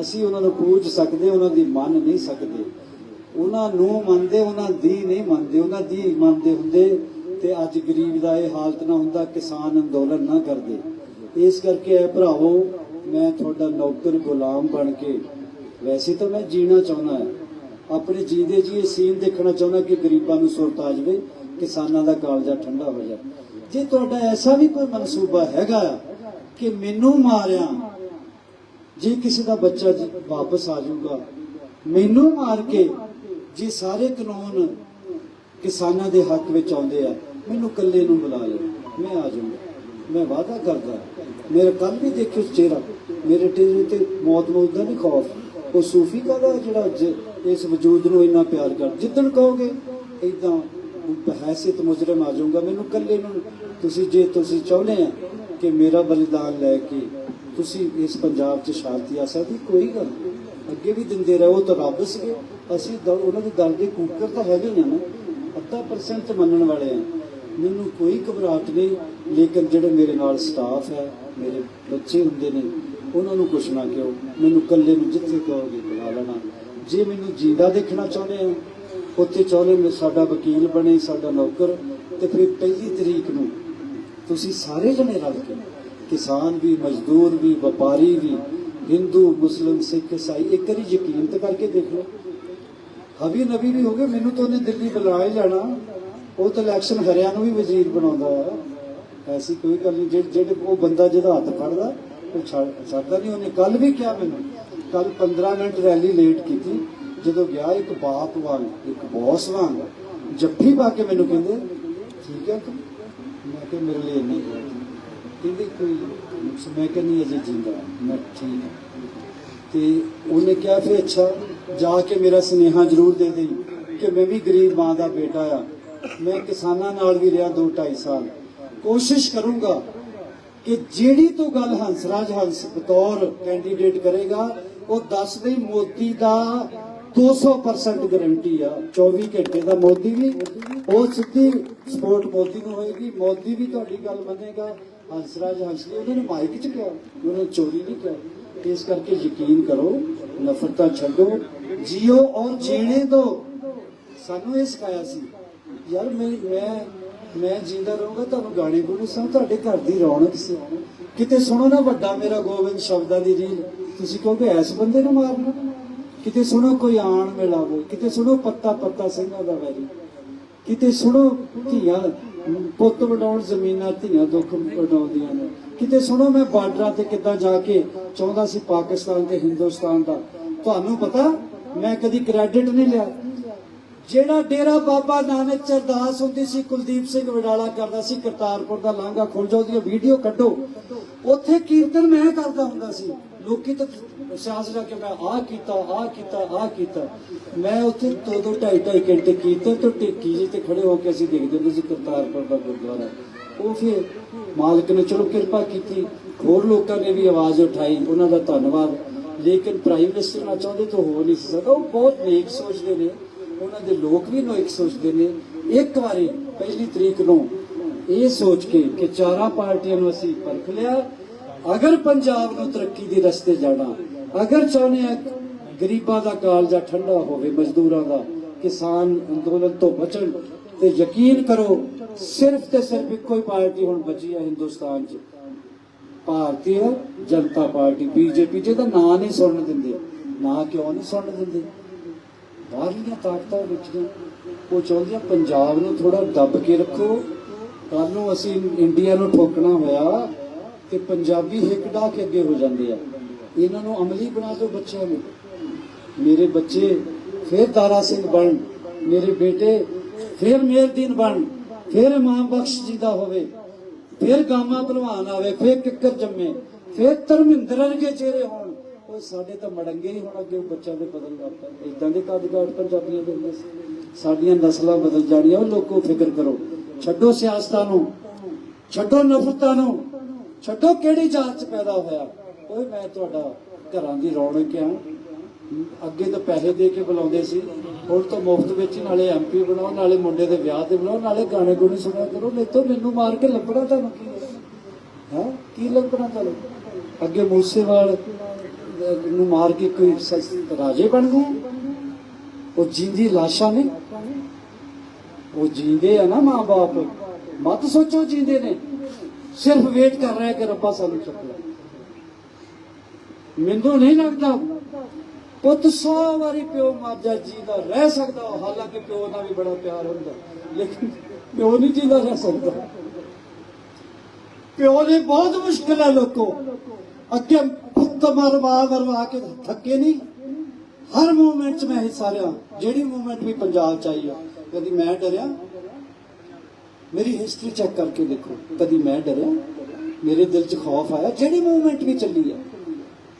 ਅਸੀਂ ਉਹਨਾਂ ਨੂੰ ਪੂਜ ਸਕਦੇ, ਉਹਨਾਂ ਦੀ ਮੰਨ ਨਹੀਂ ਸਕਦੇ। ਉਹਨਾਂ ਨੂੰ ਮੰਨਦੇ, ਉਹਨਾਂ ਦੀ ਨਹੀਂ ਮੰਨਦੇ, ਉਹਨਾਂ ਦੀ ਮੰਨਦੇ ਹੁੰਦੇ ਤੇ ਅੱਜ ਗਰੀਬ ਦਾ ਇਹ ਹਾਲਤ ਨਾ ਹੁੰਦਾ, ਕਿਸਾਨ ਅੰਦੋਲਨ ਨਾ ਕਰਦੇ। ਇਸ ਕਰਕੇ ਇਹ ਭਰਾਵੋ ਮੈਂ ਤੁਹਾਡਾ ਨੌਕਰ ਗੁਲਾਮ ਬਣ ਕੇ, ਵੈਸੇ ਤਾਂ ਮੈਂ ਜੀਣਾ ਚਾਹੁੰਦਾ ਆਪਣੇ ਜੀਂਦੇ ਜੀ ਇਹ ਸੀਨ ਦੇਖਣਾ ਚਾਹੁੰਦਾ ਕਿ ਗਰੀਬਾਂ ਨੂੰ ਸੁਰਤ ਆ ਜਾਵੇ, ਕਿਸਾਨਾਂ ਦਾ ਕਾਲਜਾ ਠੰਡਾ ਹੋ ਜਾਵੇ। ਜੇ ਤੁਹਾਡਾ ਐਸਾ ਵੀ ਕੋਈ ਮਨਸੂਬਾ ਹੈਗਾ ਕਿ ਮੈਨੂੰ ਮਾਰਿਆ, ਜੇ ਕਿਸੇ ਦਾ ਬੱਚਾ ਜੀ ਵਾਪਸ ਆ ਜਾਊਗਾ, ਮੈਨੂੰ ਮਾਰ ਕੇ ਜੇ ਸਾਰੇ ਕਾਨੂੰਨ ਕਿਸਾਨਾਂ ਦੇ ਹੱਕ ਵਿੱਚ ਆਉਂਦੇ ਆ, ਮੈਨੂੰ ਇਕੱਲੇ ਨੂੰ ਬੁਲਾ ਲਿਓ, ਮੈਂ ਆ ਜਾਊਂਗਾ। ਮੈਂ ਵਾਅਦਾ ਕਰਦਾ, ਮੇਰਾ ਕੱਲ ਵੀ ਦੇਖਿਓ ਚਿਹਰਾ, ਮੇਰੇ ਚਿਹਰੇ ਤੇ ਮੌਤ ਮੌਤ ਦਾ ਨਹੀਂ ਖੌਫ, ਉਹ ਸੂਫੀ ਕਹਦਾ ਜਿਹੜਾ ਜ- ਇਸ ਵਜੂਦ ਨੂੰ ਇੰਨਾ ਪਿਆਰ ਕਰ, ਜਿੱਦਣ ਕਹੋਗੇ ਇਦਾਂ ਹੈਸੀਅਤ ਮੁਜਰਮ ਆ ਜਾਊਂਗਾ, ਮੈਨੂੰ ਇਕੱਲੇ ਨੂੰ ਤੁਸੀਂ ਜੇ ਤੁਸੀਂ ਚਾਹੁੰਦੇ ਆ ਕਿ ਮੇਰਾ ਬਲੀਦਾਨ ਲੈ ਕੇ ਤੁਸੀਂ ਇਸ ਪੰਜਾਬ 'ਚ ਸ਼ਾਂਤੀ ਆ ਸਕਦੀ, ਕੋਈ ਗੱਲ ਅੱਗੇ ਵੀ ਦਿੰਦੇ ਰਹੋ ਤਾਂ ਰੱਬ ਸੀਗੇ ਅਸੀਂ ਦ- ਉਹਨਾਂ ਦੀ ਦਲ ਦੇ ਕੂਕਰ ਤਾਂ ਹੈਗੇ ਹੀ ਆ ਨਾ। ਅੱਧਾ ਪਰਸੈਂਟ ਮੰਨਣ ਵਾਲੇ ਆ। ਮੈਨੂੰ ਕੋਈ ਘਬਰਾਹਟ ਨਹੀਂ। ਲੇਕਿਨ ਜਿਹੜੇ ਮੇਰੇ ਨਾਲ ਸਟਾਫ ਹੈ, ਮੇਰੇ ਬੱਚੇ ਹੁੰਦੇ ਨੇ, ਉਹਨਾਂ ਨੂੰ ਕੁਛ ਨਾ ਕਿਉ ਮੈਨੂੰ ਇਕੱਲੇ ਨੂੰ ਜਿੱਥੇ ਕਹੋਗੇ ਬੁਲਾ ਲੈਣਾ। ਜੇ ਮੈਨੂੰ ਜੀਂਦਾ ਦੇਖਣਾ ਚਾਹੁੰਦੇ ਆ ਉੱਥੇ ਚਾਹੁੰਦੇ ਮੈਂ ਸਾਡਾ ਵਕੀਲ ਬਣੇ, ਸਾਡਾ ਨੌਕਰ, ਤੇ ਫਿਰ ਪਹਿਲੀ ਤਰੀਕ ਨੂੰ ਤੁਸੀਂ ਸਾਰੇ ਜਣੇ ਰਲ ਕੇ, ਕਿਸਾਨ ਵੀ, ਮਜ਼ਦੂਰ ਵੀ, ਵਪਾਰੀ ਵੀ, ਹਿੰਦੂ, ਮੁਸਲਮ, ਸਿੱਖ, ਈਸਾਈ, ਇੱਕ ਵਾਰੀ ਯਕੀਨ ਤਾਂ ਕਰਕੇ ਦੇਖ ਲਓ। ਹਬੀ ਨਬੀ ਵੀ ਹੋ ਗਏ, ਮੈਨੂੰ ਤਾਂ ਉਹਨੇ ਦਿੱਲੀ ਬੁਲਾ ਹੀ ਲੈਣਾ ਉਹ ਤਾਂ ਇਲੈਕਸ਼ਨ ਹਰਿਆਣਾ ਵੀ ਵਜ਼ੀਰ ਬਣਾਉਂਦਾ ਆ ਐਸੀ ਕੋਈ ਗੱਲ ਨਹੀਂ, ਜਿਹੜੇ ਜਿਹੜੇ ਉਹ ਬੰਦਾ ਜਿਹਦਾ ਹੱਥ ਫੜਦਾ, ਉਹ ਛੱਡ- ਛੱਡਦਾ ਨਹੀਂ, ਉਹਨੇ ਕੱਲ ਵੀ ਕਿਹਾ ਮੈਨੂੰ ਕੱਲ 15 ਮਿੰਟ ਰੈਲੀ ਲੇਟ ਕੀਤੀ, ਜਦੋਂ ਗਿਆ ਇੱਕ ਬਾਪ ਵਾਂਗ, ਇੱਕ ਬੌਸ ਵਾਂਗ, ਜੱਫੀ ਪਾ ਕੇ ਮੈਨੂੰ ਕਹਿੰਦੇ, ਠੀਕ ਹੈ ਤੂੰ? ਮੈਂ ਕਿਹਾ, ਮੇਰੇ ਲਈ ਨਹੀਂ ਕਹਿੰਦੇ, ਕੋਈ ਮੈਂ ਕਿਹਾ, ਨਹੀਂ, ਅਜੇ ਜਿੰਦਾ ਮੈਂ ਠੀਕ ਹਾਂ। ਤੇ ਉਹਨੇ ਕਿਹਾ, ਫਿਰ ਅੱਛਾ, ਜਾ ਕੇ ਮੇਰਾ ਸੁਨੇਹਾ ਜ਼ਰੂਰ ਦੇ ਦੇਈ ਕਿ ਮੈਂ ਵੀ ਗਰੀਬ ਮਾਂ ਦਾ ਬੇਟਾ ਆ। ਮੈਂ ਕਿਸਾਨਾਂ ਨਾਲ ਵੀ ਰਿਹਾ 2 2.5 ਸਾਲ। ਕੋਸ਼ਿਸ਼ ਕਰੂੰਗਾ ਕਿ ਜਿਹੜੀ ਤੂੰ ਗੱਲ ਹੰਸਰਾਜ ਹੰਸ ਬਤੌਰ ਕੈਂਡੀਡੇਟ ਕਰੇਗਾ, ਉਹ ਦੱਸ ਦੇ ਮੋਦੀ ਦਾ 200% ਗਾਰੰਟੀ ਆ। 24 ਘੰਟੇ ਦਾ ਮੋਦੀ ਵੀ, ਉਹ ਸਿੱਧੀ ਸਪੋਰਟ ਮੋਦੀ ਨੂੰ ਹੋਏਗੀ। ਮੋਦੀ ਵੀ ਤੁਹਾਡੀ ਗੱਲ ਮੰਨੇਗਾ। ਹੰਸਰਾਜ ਹੰਸ ਨੇ ਉਹਨਾਂ ਨੇ ਮਾਈਕ ਚ ਕਿਹਾ, ਉਹਨਾਂ ਨੇ ਚੋਰੀ ਨਹੀਂ ਕਿਹਾ। ਇਸ ਕਰਕੇ ਯਕੀਨ ਕਰੋ, ਨਫ਼ਰਤਾਂ ਛੱਡੋ, ਜੀਓ ਔਰ ਜੀਣੇ ਦੋ। ਸਾਨੂੰ ਇਹ ਸਿਖਾਇਆ ਸੀ, ਯਾਰ ਮੈਂ ਮੈਂ ਮੈਂ ਜਿੰਦਾ ਰਹੂੰਗਾ, ਤੁਹਾਨੂੰ ਗਾਣੇ ਗੁਣੇ ਸੁਣ ਤੁਹਾਡੇ ਘਰ ਦੀ ਰੌਣਕ ਸੀ। ਕਿਤੇ ਸੁਣੋ ਨਾ ਵੱਡਾ ਮੇਰਾ ਗੋਬਿੰਦ ਸ਼ਬਦਾਂ ਦੀ ਰੀਲ। ਤੁਸੀਂ ਕਹੋਗੇ ਐਸ ਬੰਦੇ ਨੂੰ ਮਾਰਨਾ? ਕਿਤੇ ਸੁਣੋ ਕੋਈ ਆਣ ਮਿਲਾਵੇ ਕਿਤੇ ਸੁਣੋ ਪੱਤਾ ਪੱਤਾ ਸਿੰਘਾਂ ਦਾ ਵੈਰੀ। ਕਿਤੇ ਸੁਣੋ ਧੀਆਂ, ਪੁੱਤ ਵਡਾਉਣ ਜ਼ਮੀਨਾਂ ਧੀਆਂ ਦੁੱਖ ਵਡਾਉਂਦੀਆਂ ਨੇ। ਕਿਤੇ ਸੁਣੋ ਮੈਂ ਬਾਰਡਰਾਂ ਤੇ ਕਿੱਦਾਂ ਜਾ ਕੇ ਚਾਹੁੰਦਾ ਸੀ ਪਾਕਿਸਤਾਨ ਤੇ ਹਿੰਦੁਸਤਾਨ ਦਾ। ਤੁਹਾਨੂੰ ਪਤਾ, ਮੈਂ ਕਦੀ ਕ੍ਰੈਡਿਟ ਨਹੀਂ ਲਿਆ। ਜਿਹੜਾ ਡੇਰਾ ਬਾਬਾ ਨਾਨਕ ਚ ਅਰਦਾਸ ਹੁੰਦੀ ਸੀ, ਕੁਲਦੀਪ ਸਿੰਘ ਵਡਾਲਾ ਕਰਦਾ ਸੀ, ਕਰਤਾਰਪੁਰ ਦਾ ਲਾਂਘਾ ਖੁੱਲ ਜਾ ਉਹਦੀਆਂ ਵੀਡੀਓ ਕੱਢੋ। ਉੱਥੇ ਕੀਰਤਨ ਮੈਂ ਕਰਦਾ ਹੁੰਦਾ ਸੀ। ਲੋਕੀ ਤਾਂ ਸਿਆਸਰਾ ਕਿ ਮੈਂ ਆਹ ਕੀਤਾ ਆਹ ਕੀਤਾ ਆਹ ਕੀਤਾ। ਮੈਂ ਉੱਥੇ ਦੋ ਦੋ, ਢਾਈ ਢਾਈ ਘੰਟੇ ਕੀਰਤਨ ਤੋਂ ਟੇਕੀ ਜੀ ਤੇ ਖੜੇ ਹੋ ਕੇ ਅਸੀਂ ਦੇਖਦੇ ਹੁੰਦੇ ਸੀ ਕਰਤਾਰਪੁਰ ਦਾ ਗੁਰਦੁਆਰਾ। ਉਹ ਫਿਰ ਮਾਲਕ ਨੇ ਚਲੋ ਕਿਰਪਾ ਕੀਤੀ। ਹੋਰ ਲੋਕਾਂ ਨੇ ਵੀ ਆਵਾਜ਼ ਉਠਾਈ, ਉਹਨਾਂ ਦਾ ਧੰਨਵਾਦ। ਲੇਕਿਨ ਪ੍ਰਾਈਮ ਮਿਨਿਸਟਰ ਨਾਲ ਚਾਹੁੰਦੇ ਤਾਂ ਹੋ ਨਹੀਂ ਸੀ ਸਕਦਾ। ਉਹ ਬਹੁਤ ਨੇਕ ਸੋਚਦੇ ਨੇ। ਉਹਨਾਂ ਦੇ ਲੋਕ ਵੀ ਨੇਕ ਸੋਚਦੇ ਨੇ। ਇੱਕ ਵਾਰੀ ਪਹਿਲੀ ਤਰੀਕ ਨੂੰ ਇਹ ਸੋਚ ਕੇ ਕਿ ਚਾਰਾਂ ਪਾਰਟੀਆਂ ਨੂੰ ਅਸੀਂ ਪਰਖ ਲਿਆ। ਅਗਰ ਪੰਜਾਬ ਨੂੰ ਤਰੱਕੀ ਦੇ ਰਸਤੇ ਜਾਣਾ, ਅਗਰ ਚਾਹੁੰਦੇ ਆ ਗਰੀਬਾਂ ਦਾ ਕਾਲਜਾ ਠੰਡਾ ਹੋਵੇ, ਮਜ਼ਦੂਰਾਂ ਦਾ, ਕਿਸਾਨ ਅੰਦੋਲਨ ਤੋਂ ਬਚਣ ਤੇ ਯਕੀਨ ਕਰੋ, ਸਿਰਫ ਤੇ ਸਿਰਫ ਇੱਕੋ ਹੀ ਪਾਰਟੀ ਹੁਣ ਬਚੀ ਹੈ ਹਿੰਦੁਸਤਾਨ 'ਚ। ਭਾਰਤੀ ਜਨਤਾ ਪਾਰਟੀ, ਬੀਜੇਪੀ, ਜਿਹਦਾ ਨਾਂ ਨਹੀਂ ਸੁਣਨ ਦਿੰਦੇ, ਨਾਂ ਕਿਉਂ ਨਹੀਂ ਸੁਣਨ ਦਿੰਦੇ? ਬਾਹਰਲੀਆਂ ਤਾਕਤਾਂ ਵਿੱਚ ਉਹ ਚਾਹੁੰਦੀਆਂ ਪੰਜਾਬ ਨੂੰ ਥੋੜਾ ਦੱਬ ਕੇ ਰੱਖੋ। ਕੱਲ ਨੂੰ ਅਸੀਂ ਇੰਡੀਆ ਨੂੰ ਠੋਕਣਾ ਹੋਇਆ ਤੇ ਪੰਜਾਬੀ ਹਿੱਕ ਡਾ ਕੇ ਅੱਗੇ ਹੋ ਜਾਂਦੇ ਆ। ਇਹਨਾਂ ਨੂੰ ਅਮਲੀ ਬਣਾ ਦਿਓ ਬੱਚਿਆਂ ਨੂੰ। ਮੇਰੇ ਬੱਚੇ ਫਿਰ ਦਾਰਾ ਸਿੰਘ ਬਣ, ਮੇਰੇ ਬੇਟੇ ਫਿਰ ਮੇਰਦੀਨ ਬਣ, ਫਿਰ ਇਮਾਮ ਬਖਸ਼ ਜੀ ਦਾ ਹੋਵੇ, ਫਿਰ ਗਾਮਾ ਭਲਵਾਨ ਆਵੇ, ਫਿਰ ਕਿੱਕਰ ਜੰਮੇ, ਫਿਰ ਧਰਮਿੰਦਰ ਵਰਗੇ ਚਿਹਰੇ ਹੋਣ। ਉਹ ਸਾਡੇ ਤਾਂ ਮੜੰਗੇ ਹੀ ਹੁਣ ਅੱਗੇ ਬੱਚਿਆਂ ਦੇ ਬਦਲ ਕਰਤਾ ਇਦਾਂ ਦੇ ਕਦਗਾੜ ਪੰਜਾਬੀਆਂ ਦੇ ਹੁੰਦੇ ਸੀ। ਸਾਡੀਆਂ ਨਸਲਾਂ ਬਦਲ ਜਾਣੀਆਂ, ਉਹ ਲੋਕੋ ਫਿਕਰ ਕਰੋ। ਛੱਡੋ ਸਿਆਸਤਾਂ ਨੂੰ, ਛੱਡੋ ਨਫ਼ਰਤਾਂ ਨੂੰ, ਛੱਡੋ ਕਿਹੜੀ ਜਾਤ ਚ ਪੈਦਾ ਹੋਇਆ। ਓਏ, ਮੈਂ ਤੁਹਾਡਾ ਘਰਾਂ ਦੀ ਰੌਣਕ ਆ। ਅੱਗੇ ਤਾਂ ਪੈਸੇ ਦੇ ਕੇ ਬੁਲਾਉਂਦੇ ਸੀ। ਹੁਣ ਤਾਂ ਮੁਫਤ ਵਿੱਚ ਹੀ ਨਾਲੇ ਐਮਪੀ ਬਣਾਓ, ਨਾਲੇ ਮੁੰਡੇ ਦੇ ਵਿਆਹ ਤੇ ਬੁਲਾਓ ਨਾਲੇ ਗਾਣੇ ਗੁਣੇ ਸੁਣਿਆ ਕਰੋ। ਨਹੀਂ ਤਾਂ ਮੈਨੂੰ ਮਾਰ ਕੇ ਲੱਭਣਾ ਤੁਹਾਨੂੰ ਕੀ ਹੈ? ਹੈਂ? ਕੀ ਲੱਭਣਾ ਤੁਹਾਨੂੰ? ਅੱਗੇ ਮੂਸੇਵਾਲ ਨੂੰ ਮਾਰ ਕੇ ਕੋਈ ਰਾਜੇ ਬਣ ਗਏ ਉਹ ਜਿੰਦੀ ਲਾਸ਼ਾਂ ਨੇ? ਉਹ ਜੀਂਦੇ ਆ ਨਾ ਮਾਂ-ਬਾਪ। ਮਤ ਸੋਚੋ ਜੀਂਦੇ ਨੇ। ਸਿਰਫ ਵੇਟ ਕਰ ਰਿਹਾ ਕਿ ਰੱਬਾ ਸਾਨੂੰ ਚੁੱਕ। ਲੈ ਮੈਨੂੰ ਨਹੀਂ ਲੱਗਦਾ ਪੁੱਤ ਸੌ ਵਾਰੀ ਪਿਓ ਮਰ ਜਾ, ਜੀਦਾ ਰਹਿ ਸਕਦਾ। ਹਾਲਾਂਕਿ ਪਿਓ ਨਾਲ ਵੀ ਬੜਾ ਪਿਆਰ ਹੁੰਦਾ। ਲੇਕਿਨ ਪਿਓ ਨਹੀਂ ਜੀਦਾ ਰਹਿ ਸਕਦਾ। ਪਿਓ ਨੇ ਬਹੁਤ ਮੁਸ਼ਕਿਲ ਹੈ ਲੋਕੋ। ਅੱਗੇ ਪੁੱਤ ਮਰਵਾ ਮਰਵਾ ਕੇ ਥੱਕੇ ਨਹੀਂ। ਹਰ ਮੂਵਮੈਂਟ 'ਚ ਮੈਂ ਹਿੱਸਾ ਲਿਆ। ਜਿਹੜੀ ਮੂਵਮੈਂਟ ਵੀ ਪੰਜਾਬ 'ਚ ਆਈ ਆ, ਕਦੀ ਮੈਂ ਡਰਿਆ। ਮੇਰੀ ਹਿਸਟਰੀ ਚੈੱਕ ਕਰਕੇ ਦੇਖੋ, ਕਦੀ ਮੈਂ ਡਰਿਆ। ਮੇਰੇ ਦਿਲ 'ਚ ਖੌਫ ਆਇਆ। ਜਿਹੜੀ ਮੂਵਮੈਂਟ ਵੀ ਚੱਲੀ ਆ,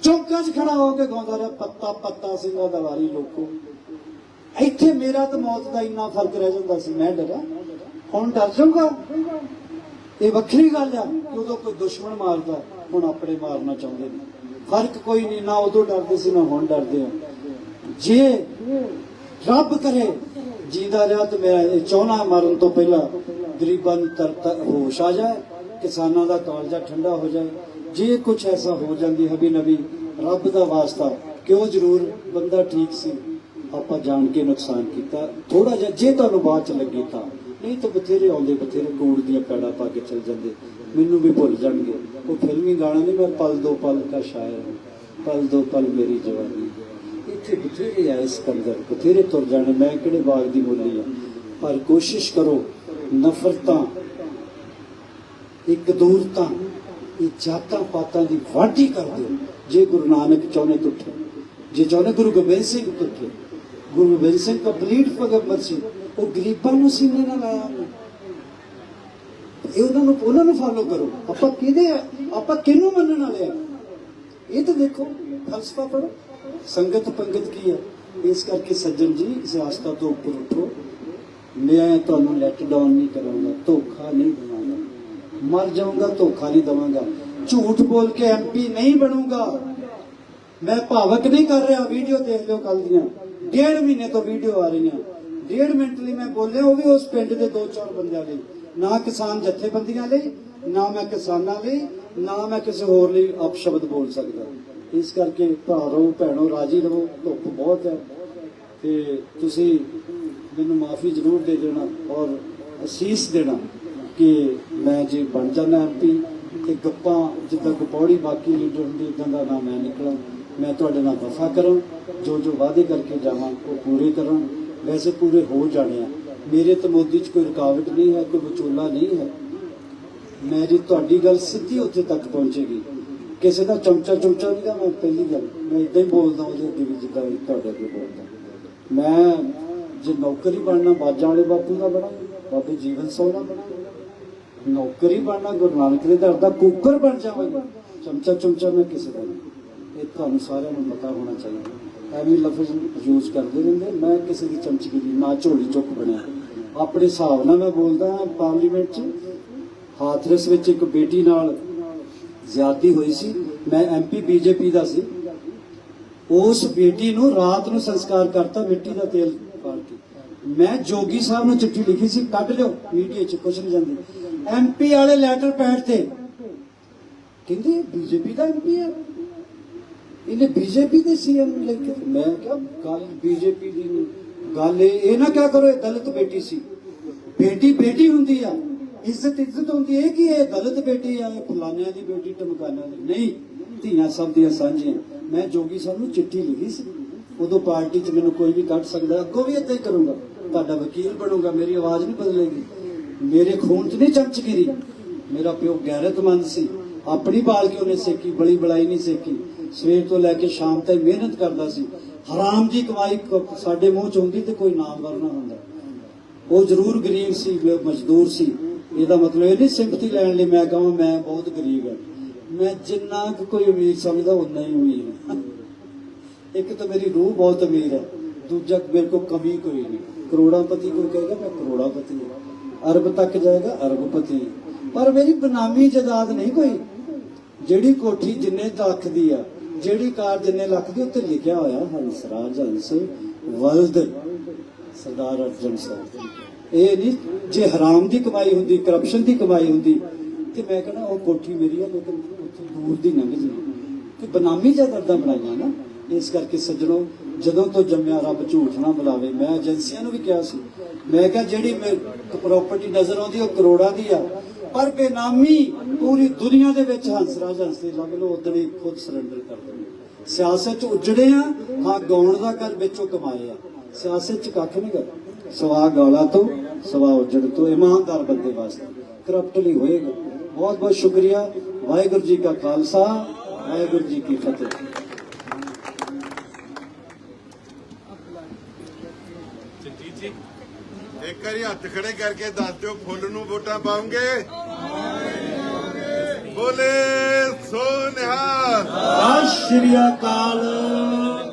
ਚੌਂਕਾਂ 'ਚ ਖੜਾ ਹੋ ਕੇ ਗਾਉਂਦਾ ਰਿਹਾ, ਪੱਤਾ ਪੱਤਾ ਸਿੰਘਾਂ ਦਾ ਵਾਰੀ ਲੋਕੋ। ਇੱਥੇ ਮੇਰਾ ਤੇ ਮੌਤ ਦਾ ਇੰਨਾ ਫ਼ਰਕ ਰਹਿ ਜਾਂਦਾ ਸੀ, ਮੈਂ ਡਰਿਆ। ਹੁਣ ਡਰ ਜਾਊਗਾ। ਇਹ ਵੱਖਰੀ ਗੱਲ ਆ ਕਿ ਉਦੋਂ ਕੋਈ ਦੁਸ਼ਮਣ ਮਾਰਦਾ, ਹੁਣ ਆਪਣੇ ਮਾਰਨਾ ਚਾਹੁੰਦੇ ਨੇ। ਫ਼ਰਕ ਕੋਈ ਨਹੀਂ, ਨਾ ਉਦੋਂ ਡਰਦੇ ਸੀ, ਨਾ ਹੁਣ ਡਰਦੇ ਆ। ਜੇ ਰੱਬ ਕਰੇ, ਜੀਦਾ ਰਿਹਾ ਤੇ ਮੈਂ ਇਹ ਚਾਹਣਾ ਮਰਨ ਤੋਂ ਪਹਿਲਾਂ ਗਰੀਬਾਂ ਨੂੰ ਤਰਤ ਹੋਸ਼ ਆ ਜਾਏ, ਕਿਸਾਨਾਂ ਦਾ ਕਾਲਜਾ ਠੰਡਾ ਹੋ ਜਾਏ। ਜੇ ਕੁਝ ਐਸਾ ਹੋ ਜਾਂਦੀ ਹਬੀ ਨਬੀ ਰੱਬ ਦਾ ਵਾਸਤਾ ਕਿਉਂ ਜ਼ਰੂਰ ਬੰਦਾ ਠੀਕ ਸੀ। ਆਪਾਂ ਜਾਣ ਕੇ ਨੁਕਸਾਨ ਕੀਤਾ। ਥੋੜਾ ਜਿਹਾ ਜੇ ਤੁਹਾਨੂੰ ਬਾਅਦ ਚ ਲੱਗੇ ਤਾਂ। ਨਹੀਂ ਤਾਂ ਬਥੇਰੇ ਆਉਂਦੇ, ਬਥੇਰੇ ਕੂੜ ਦੀਆਂ ਪੈੜਾ ਪਾ ਕੇ ਚਲ ਜਾਂਦੇ। ਮੈਨੂੰ ਵੀ ਭੁੱਲ ਜਾਣਗੇ। ਉਹ ਫਿਲਮੀ ਗਾਣਾ ਨਹੀਂ, ਮੈਂ ਪਲ ਦੋ ਪਲ ਦਾ ਸ਼ਾਇਰ ਹਾਂ। ਪਲ ਦੋ ਪਲ ਮੇਰੀ ਜਵਾਨੀ। ਇੱਥੇ ਬਥੇਰੇ ਆ ਇਸ ਕੰਦਰ ਬਥੇਰੇ ਤੁਰ ਜਾਣੇ, ਮੈਂ ਕਿਹੜੇ ਬਾਗ ਦੀ ਮੁੱਲੀ ਆ ਪਰ ਕੋਸ਼ਿਸ਼ ਕਰੋ, ਨਫ਼ਰਤਾਂ, ਇੱਕ ਦੂਰਤਾ, ਇਹ ਜਾਤਾਂ ਪਾਤਾਂ ਦੀ ਵਾਢੀ ਕਰ ਦਿਓ। ਜੇ ਗੁਰੂ ਨਾਨਕ ਚਾਹੁੰਦੇ ਤੁੱਠੇ ਜੇ ਚਾਹੁੰਦੇ ਗੁਰੂ ਗੋਬਿੰਦ ਸਿੰਘ ਤੁੱਠੇ ਗੁਰੂ ਗੋਬਿੰਦ ਸਿੰਘ ਕੰਪਲੀਟ ਪੈਗੰਬਰ ਸੀ ਉਹ ਗਰੀਬਾਂ ਨੂੰ ਸੀਨੇ ਨਾਲ ਆਇਆ। ਇਹ ਉਹਨਾਂ ਨੂੰ ਉਹਨਾਂ ਨੂੰ ਫਾਲੋ ਕਰੋ। ਆਪਾਂ ਕਿਹਦੇ ਆ? ਆਪਾਂ ਕਿਹਨੂੰ ਮੰਨਣ ਵਾਲੇ ਆ? ਇਹ ਤਾਂ ਦੇਖੋ, ਫਲਸਫਾ ਪੜੋ ਸੰਗਤ ਪੰਗਤ ਕੀ ਹੈ ਇਸ ਕਰਕੇ ਸੱਜਣ ਜੀ, ਇਸ ਆਸਤਾ ਤੋਂ ਉੱਪਰ ਉੱਠੋ। ਮੈਂ ਤੁਹਾਨੂੰ ਲੈਟ ਡਾਊਨ ਨਹੀਂ ਕਰਾਂਗਾ, ਧੋਖਾ ਨਹੀਂ ਦਵਾਂਗਾ ਮਰ ਜਾਊਂਗਾ, ਧੋਖਾ ਨਹੀਂ ਦਵਾਂਗਾ। ਝੂਠ ਬੋਲ ਕੇ ਐਮਪੀ ਨਹੀਂ ਬਣੂੰਗਾ। ਮੈਂ ਭਾਵਕ ਨਹੀਂ ਕਰ ਰਿਹਾ ਵੀਡੀਓ ਦੇਖ ਲਿਓ ਕੱਲ ਦੀਆਂ। ਡੇਢ ਮਹੀਨੇ ਤੋਂ ਵੀਡੀਓ ਆ ਰਹੀਆਂ। ਡੇਢ ਮਿੰਟ ਲਈ ਮੈਂ ਬੋਲਿਆ, ਉਹ ਵੀ ਉਸ ਪਿੰਡ ਦੇ ਦੋ ਚਾਰ ਬੰਦਿਆਂ ਲਈ। ਨਾ ਕਿਸਾਨ ਜਥੇਬੰਦੀਆਂ ਲਈ, ਨਾ ਮੈਂ ਕਿਸਾਨਾਂ ਲਈ, ਨਾ ਮੈਂ ਕਿਸੇ ਹੋਰ ਲਈ ਅਪਸ਼ਬਦ ਬੋਲ ਸਕਦਾ। ਇਸ ਕਰਕੇ ਭਰਾਰੋ ਭੈਣੋ, ਰਾਜੀ ਰਹੋ, ਧੁੱਪ ਬਹੁਤ ਹੈ। ਤੇ ਤੁਸੀਂ ਮੈਨੂੰ ਮਾਫੀ ਜ਼ਰੂਰ ਦੇ ਦੇਣਾ ਔਰ ਅਸੀਸ ਦੇਣਾ ਕਿ ਮੈਂ ਜੇ ਬਣ ਜਾਣਾ ਐਮਪੀ ਤੇ ਗੱਪਾਂ ਜਿੱਦਾਂ ਗਪੌੜੀ ਬਾਕੀ ਲੀਡਰ ਹੁੰਦੇ ਇਦਾਂ ਦਾ ਨਾ ਮੈਂ ਨਿਕਲਾਂ। ਮੈਂ ਤੁਹਾਡੇ ਨਾਲ ਵਫਾ ਕਰਾਂ, ਜੋ ਜੋ ਵਾਅਦੇ ਕਰਕੇ ਜਾਵਾਂ, ਉਹ ਪੂਰੇ ਕਰਾਂ। ਵੈਸੇ ਪੂਰੇ ਹੋ ਜਾਣੇ ਆ। ਮੇਰੇ ਤੇ 'ਚ ਕੋਈ ਰੁਕਾਵਟ ਨਹੀਂ ਹੈ, ਕੋਈ ਵਿਚੋਲਾ ਨਹੀਂ ਹੈ। ਮੇਰੀ ਤੁਹਾਡੀ ਗੱਲ ਸਿੱਧੀ ਉੱਥੇ ਤੱਕ ਪਹੁੰਚੇਗੀ, ਕਿਸੇ ਦਾ ਚਮਚਾ ਚਮਚਾ ਨਹੀਂ ਗਾ ਮੈਂ ਪਹਿਲੀ ਗੱਲ, ਮੈਂ ਇਦਾਂ ਹੀ ਬੋਲਦਾ ਉਹਦੇ ਅੱਗੇ ਵੀ ਜਿੱਦਾਂ ਤੁਹਾਡੇ ਅੱਗੇ ਬੋਲਦਾ ਮੈਂ ਜੇ ਨੌਕਰੀ ਬਣਨਾ ਬਾਜਾਂ ਵਾਲੇ ਬਾਪੂ ਦਾ ਬਣਾ, ਬਾਬੇ ਜੀਵਨ ਸਿੰਘ ਦਾ ਬਣਾ, ਨੌਕਰੀ ਬਣਨਾ ਗੁਰੂ ਨਾਨਕ ਦੇ ਦਰ ਦਾ ਕੁੱਕਰ ਬਣ ਜਾਵਾਂਗਾ ਚਮਚਾ ਚਮਚਾ ਮੈਂ ਕਿਸੇ ਦਾ ਨਹੀਂ। ਇਹ ਤੁਹਾਨੂੰ ਸਾਰਿਆਂ ਨੂੰ ਪਤਾ ਹੋਣਾ ਚਾਹੀਦਾ। ਐਵੇਂ ਲਫ਼ਜ਼ ਯੂਜ਼ ਕਰਦੇ ਰਹਿੰਦੇ। ਮੈਂ ਕਿਸੇ ਦੀ ਚਮਚਗਿਰੀ ਨਾ ਝੋਲੀ ਚੁੱਕ ਬਣਿਆ। ਆਪਣੇ ਹਿਸਾਬ ਨਾਲ ਮੈਂ ਬੋਲਦਾ ਪਾਰਲੀਮੈਂਟ 'ਚ ਹਾਥਰਸ ਵਿੱਚ ਇੱਕ ਬੇਟੀ ਨਾਲ ਜ਼ਿਆਦਤੀ ਹੋਈ ਸੀ। ਮੈਂ ਐਮਪੀ ਬੀਜੇਪੀ ਦਾ ਸੀ। ਉਸ ਬੇਟੀ ਨੂੰ ਰਾਤ ਨੂੰ ਸੰਸਕਾਰ ਕਰਤਾ, ਮਿੱਟੀ ਦਾ ਤੇਲ ਪਾ ਕੇ। ਮੈਂ ਜੋਗੀ ਸਾਹਿਬ ਨੂੰ ਚਿੱਠੀ ਲਿਖੀ ਸੀ, ਕੱਢ ਲਿਓ ਮੀਡੀਆ 'ਚ ਕੁਛ ਨਹੀਂ ਜਾਂਦੀ। ਐਮਪੀ ਵਾਲੇ ਲੈਟਰ ਪੈਡ ਤੇ। ਕਹਿੰਦੇ ਬੀਜੇਪੀ ਦਾ ਐਮਪੀ ਹੈ। ਇਹਨੇ ਬੀਜੇਪੀ ਦੇ ਸੀਐਮ ਲੈ ਕੇ ਮੈਂ ਕਿਹਾ, ਗੱਲ ਬੀਜੇਪੀ ਦੀ ਗੱਲ ਇਹ ਨਾ ਕਿਆ ਕਰੋ, ਇਹ ਦਲਿਤ ਬੇਟੀ ਸੀ। ਬੇਟੀ ਬੇਟੀ ਹੁੰਦੀ ਆ। ਇੱਜ਼ਤ ਇੱਜ਼ਤ ਹੁੰਦੀ ਹੈ ਕਿ ਇਹ ਦਲਿਤ ਬੇਟੀ ਆ, ਇਹ ਫਲਾਨਿਆਂ ਦੀ ਬੇਟੀ, ਟਮਕਾਨਿਆਂ ਦੀ। ਨਹੀਂ, ਧੀਆਂ ਸਭ ਦੀਆਂ ਸਾਂਝੀਆਂ। ਮੈਂ ਜੋਗੀ ਸਾਹਿਬ ਨੂੰ ਚਿੱਠੀ ਲਿਖੀ ਸੀ। ਉਦੋਂ ਪਾਰਟੀ 'ਚ ਮੈਨੂੰ ਕੋਈ ਵੀ ਕੱਢ ਸਕਦਾ, ਅੱਗੋਂ ਵੀ ਏਦਾਂ ਹੀ ਕਰੂੰਗਾ। ਤੁਹਾਡਾ ਵਕੀਲ ਬਣੂੰਗਾ, ਮੇਰੀ ਆਵਾਜ਼ ਨਹੀਂ ਬਦਲੇਗੀ। ਮੇਰੇ ਖੂਨ 'ਚ ਨਹੀਂ ਚਮਚਗਿਰੀ। ਮੇਰਾ ਪਿਓ ਗੈਰਤਮੰਦ ਸੀ। ਆਪਣੀ ਬਾਲ ਕੇ ਉਹਨੇ ਸੇਕੀ? ਬੜੀ ਬੜਾਈ ਨਹੀਂ ਸੇਕੀ। ਸਵੇਰ ਤੋਂ ਲੈ ਕੇ ਸ਼ਾਮ ਤੱਕ ਮਿਹਨਤ ਕਰਦਾ ਸੀ। ਹਰਾਮ ਦੀ ਕਮਾਈ ਸਾਡੇ ਮੂੰਹ 'ਚ ਹੁੰਦੀ ਤੇ ਕੋਈ ਨਾਮ ਵਰਨਾ ਹੁੰਦਾ। ਉਹ ਜ਼ਰੂਰ ਗਰੀਬ ਸੀ ਮਜ਼ਦੂਰ ਸੀ। ਇਹਦਾ ਮਤਲਬ ਇਹ ਨਹੀਂ ਸਿੰਪਥੀ ਲੈਣ ਲਈ ਮੈਂ ਕਹਾਂ ਮੈਂ ਬਹੁਤ ਗਰੀਬ ਹਾਂ। ਮੈਂ ਜਿੰਨਾ ਕੁ ਕੋਈ ਅਮੀਰ ਸਮਝਦਾ ਉਨਾ ਹੀ ਅਮੀਰ ਹਾਂ। ਇੱਕ ਤਾਂ ਮੇਰੀ ਰੂਹ ਬਹੁਤ ਅਮੀਰ ਹੈ। ਦੂਜਾ ਮੇਰੇ ਕੋਲ ਕਮੀ ਕੋਈ ਨਹੀਂ। ਕਰੋੜਾਪਤੀ ਕੋਈ ਕਹੇਗਾ, ਮੈਂ ਕਰੋੜਾਪਤੀ ਹਾਂ। ਅਰਬ ਤੱਕ ਜਾਏਗਾ, ਅਰਬਪਤੀ ਪਰ ਮੇਰੀ ਬਨਾਮੀ ਜਾਇਦਾਦ ਨਹੀਂ ਕੋਈ। ਜਿਹੜੀ ਕੋਠੀ ਜਿੰਨੇ ਤੱਕ ਦੀ ਆ ਜਿਹੜੀ ਕਾਰ ਜਿੰਨੇ ਲੱਖ ਦੀ ਉੱਤੇ ਲਿਖਿਆ ਹੋਇਆ ਹੰਸਰਾਜ ਹੰਸ ਵਲਦ, ਸਰਦਾਰ ਅਰਜਨ ਸਾਹਿਬ ਇਹ ਨਹੀਂ ਜੇ ਹਰਾਮ ਦੀ ਕਮਾਈ ਹੁੰਦੀ ਕਰਪਸ਼ਨ ਦੀ ਕਮਾਈ ਹੁੰਦੀ, ਤੇ ਮੈਂ ਕਹਿੰਦਾ ਉਹ ਕੋਠੀ ਮੇਰੀ ਆ, ਲੇਕਿਨ ਉੱਥੇ ਦੂਰ ਦੀ ਲੰਘ ਜੀ। ਕਿ ਬਨਾਮੀ ਜਾਇਦਾਦਾਂ ਬਣਾਈਆਂ ਨਾ, ਇਸ ਕਰਕੇ ਸੱਜਣੋ, ਜਦੋਂ ਤੋਂ ਜੰਮਿਆ ਰੱਬ ਝੂਠ ਨਾ ਬੁਲਾਵੇ। ਮੈਂ ਏਜੰਸੀਆਂ ਨੂੰ ਵੀ ਕਿਹਾ ਸੀ, ਮੈਂ ਕਿਹਾ ਜਿਹੜੀ ਪ੍ਰਾਪਰਟੀ ਨਜ਼ਰ ਆਉਂਦੀ, ਉਹ ਕਰੋੜਾਂ ਦੀ ਆ। ਪਰ ਬੇਨਾਮੀ ਪੂਰੀ ਦੁਨੀਆ ਦੇ ਵਿੱਚ ਹੰਸਰਾਜ ਹੰਸਦੇ ਲੱਭ ਲੋ ਉਦੋਂ ਖੁਦ ਸਰੈਂਡਰ ਕਰ ਦਿੰਦੇ ਸਿਆਸਤ ਚ ਉਜੜੇ ਆ, ਹਾਂ ਗਾਉਣ ਦਾ ਕਰ ਵਿੱਚੋਂ ਕਮਾਏ ਆ। ਸਿਆਸਤ ਚ ਕੱਖ ਨਹੀਂ ਕਰ ਸਵਾ ਗਾਲਾ ਤੋਂ, ਸਵਾ ਉਜੜ ਤੋਂ, ਇਮਾਨਦਾਰ ਬੰਦੇ ਵਾਸਤੇ ਕਰਪਟਲੀ ਹੋਏਗਾ। ਬਹੁਤ ਬਹੁਤ ਸ਼ੁਕਰੀਆ। ਵਾਹਿਗੁਰੂ ਜੀ ਕਾ ਖਾਲਸਾ, ਵਾਹਿਗੁਰੂ ਜੀ ਕੀ ਫਤਿਹ। ਇੱਕ ਵਾਰੀ ਹੱਥ ਖੜੇ ਕਰਕੇ ਦੱਸ ਦਿਓ, ਫੁੱਲ ਨੂੰ ਵੋਟਾਂ ਪਾਉਂਗੇ? ਬੋਲੇ ਸੋ ਨਿਹਾਲ। ਸਤਿ ਸ਼੍ਰੀ ਅਕਾਲ।